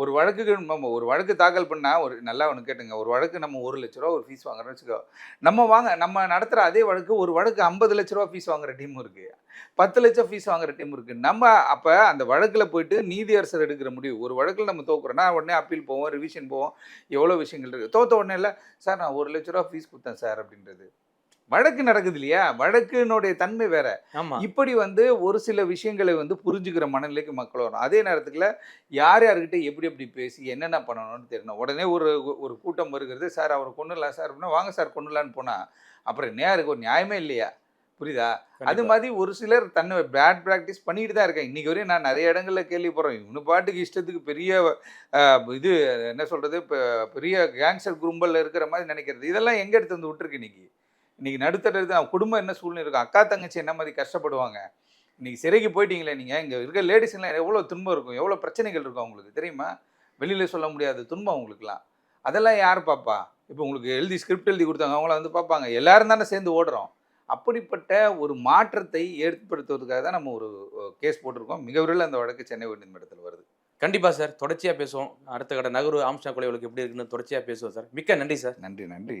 ஒரு வழக்குக்கு நம்ம ஒரு வழக்கு தாக்கல் பண்ணால் ஒரு நல்லா ஒன்று கேட்டுங்க. ஒரு வழக்கு நம்ம ஒரு லட்ச ரூபா ஒரு ஃபீஸ் வாங்குறோம்னு வச்சுக்கோ நம்ம வாங்க நம்ம நடத்துகிற அதே வழக்கு ஒரு வழக்கு ஐம்பது லட்ச ரூபா ஃபீஸ் வாங்குற டீம் இருக்குது பத்து லட்சம் ஃபீஸ் வாங்குற டீம் இருக்குது நம்ம அப்போ அந்த வழக்கில் போயிட்டு நீதியரசர் எடுக்கிற முடிவு ஒரு வழக்கில் நம்ம தோக்குறோன்னா உடனே அப்பீல் போவோம் ரிவிஷன் போவோம் எவ்வளோ விஷயங்கள் இருக்குது தோத்த உடனே இல்லை சார் நான் ஒரு லட்ச ரூபா ஃபீஸ் கொடுத்தேன் சார் அப்படின்றது. வழக்கு நடக்குது இல்லையா? வழக்கினுடைய தன்மை வேற. இப்படி வந்து ஒரு சில விஷயங்களை வந்து புரிஞ்சுக்கிற மனநிலைக்கு மக்கள் வரும் அதே நேரத்துக்குள்ள யார் யார்கிட்ட எப்படி எப்படி பேசி என்னென்ன பண்ணணும்னு தெரியணும். உடனே ஒரு ஒரு கூட்டம் வருகிறது. சார் அவரை கொண்டுலாம் சார். அப்படின்னா வாங்க சார் கொண்டுலான்னு போனா அப்புறம் நேருக்கு ஒரு நியாயமே இல்லையா? புரியுதா? அது. மாதிரி ஒரு சிலர் தன்னை பேட் ப்ராக்டிஸ் பண்ணிட்டு தான் இருக்கேன் இன்னைக்கு வரையும் நான் நிறைய இடங்கள்ல கேள்விப்படுறேன். இவனு பாட்டுக்கு இஷ்டத்துக்கு பெரிய இது என்ன சொல்றது? இப்போ பெரிய கேங்ஸ்டர் கும்பல்ல இருக்கிற மாதிரி நினைக்கிறது. இதெல்லாம் எங்க எடுத்து வந்து விட்டுருக்கு இன்னைக்கு? இன்னைக்கு நடுத்தர குடும்பம் என்ன சூழ்நிலை இருக்கும்? அக்கா தங்கச்சி என்ன மாதிரி கஷ்டப்படுவாங்க? இன்னைக்கு சிறைக்கு போயிட்டீங்களே நீங்க இங்க இருக்க லேடிஸ் எல்லாம் எவ்வளவு துன்பம் இருக்கும்? எவ்வளவு பிரச்சனைகள் இருக்கும் அவங்களுக்கு தெரியுமா? வெளியில சொல்ல முடியாத துன்பம் அவங்களுக்குலாம் அதெல்லாம் யார் பாப்பா இப்போ உங்களுக்கு எழுதி ஸ்கிரிப்ட் எழுதி கொடுத்தாங்க அவங்கள வந்து பார்ப்பாங்க. எல்லாரும் தானே சேர்ந்து ஓடுறோம். அப்படிப்பட்ட ஒரு மாற்றத்தை ஏற்படுத்துவதற்காக தான் நம்ம ஒரு கேஸ் போட்டிருக்கோம். மிக விரைவில் அந்த வழக்கு சென்னை உயர்நீதிமன்றத்தில் வருது. கண்டிப்பா சார். தொடர்ச்சியா பேசுவோம். அடுத்த கட்ட நகர்வு ஆம்ஸ்டாங் கொலை எப்படி இருக்குன்னு தொடர்ச்சியா பேசுவோம் சார். மிக்க நன்றி சார். நன்றி நன்றி.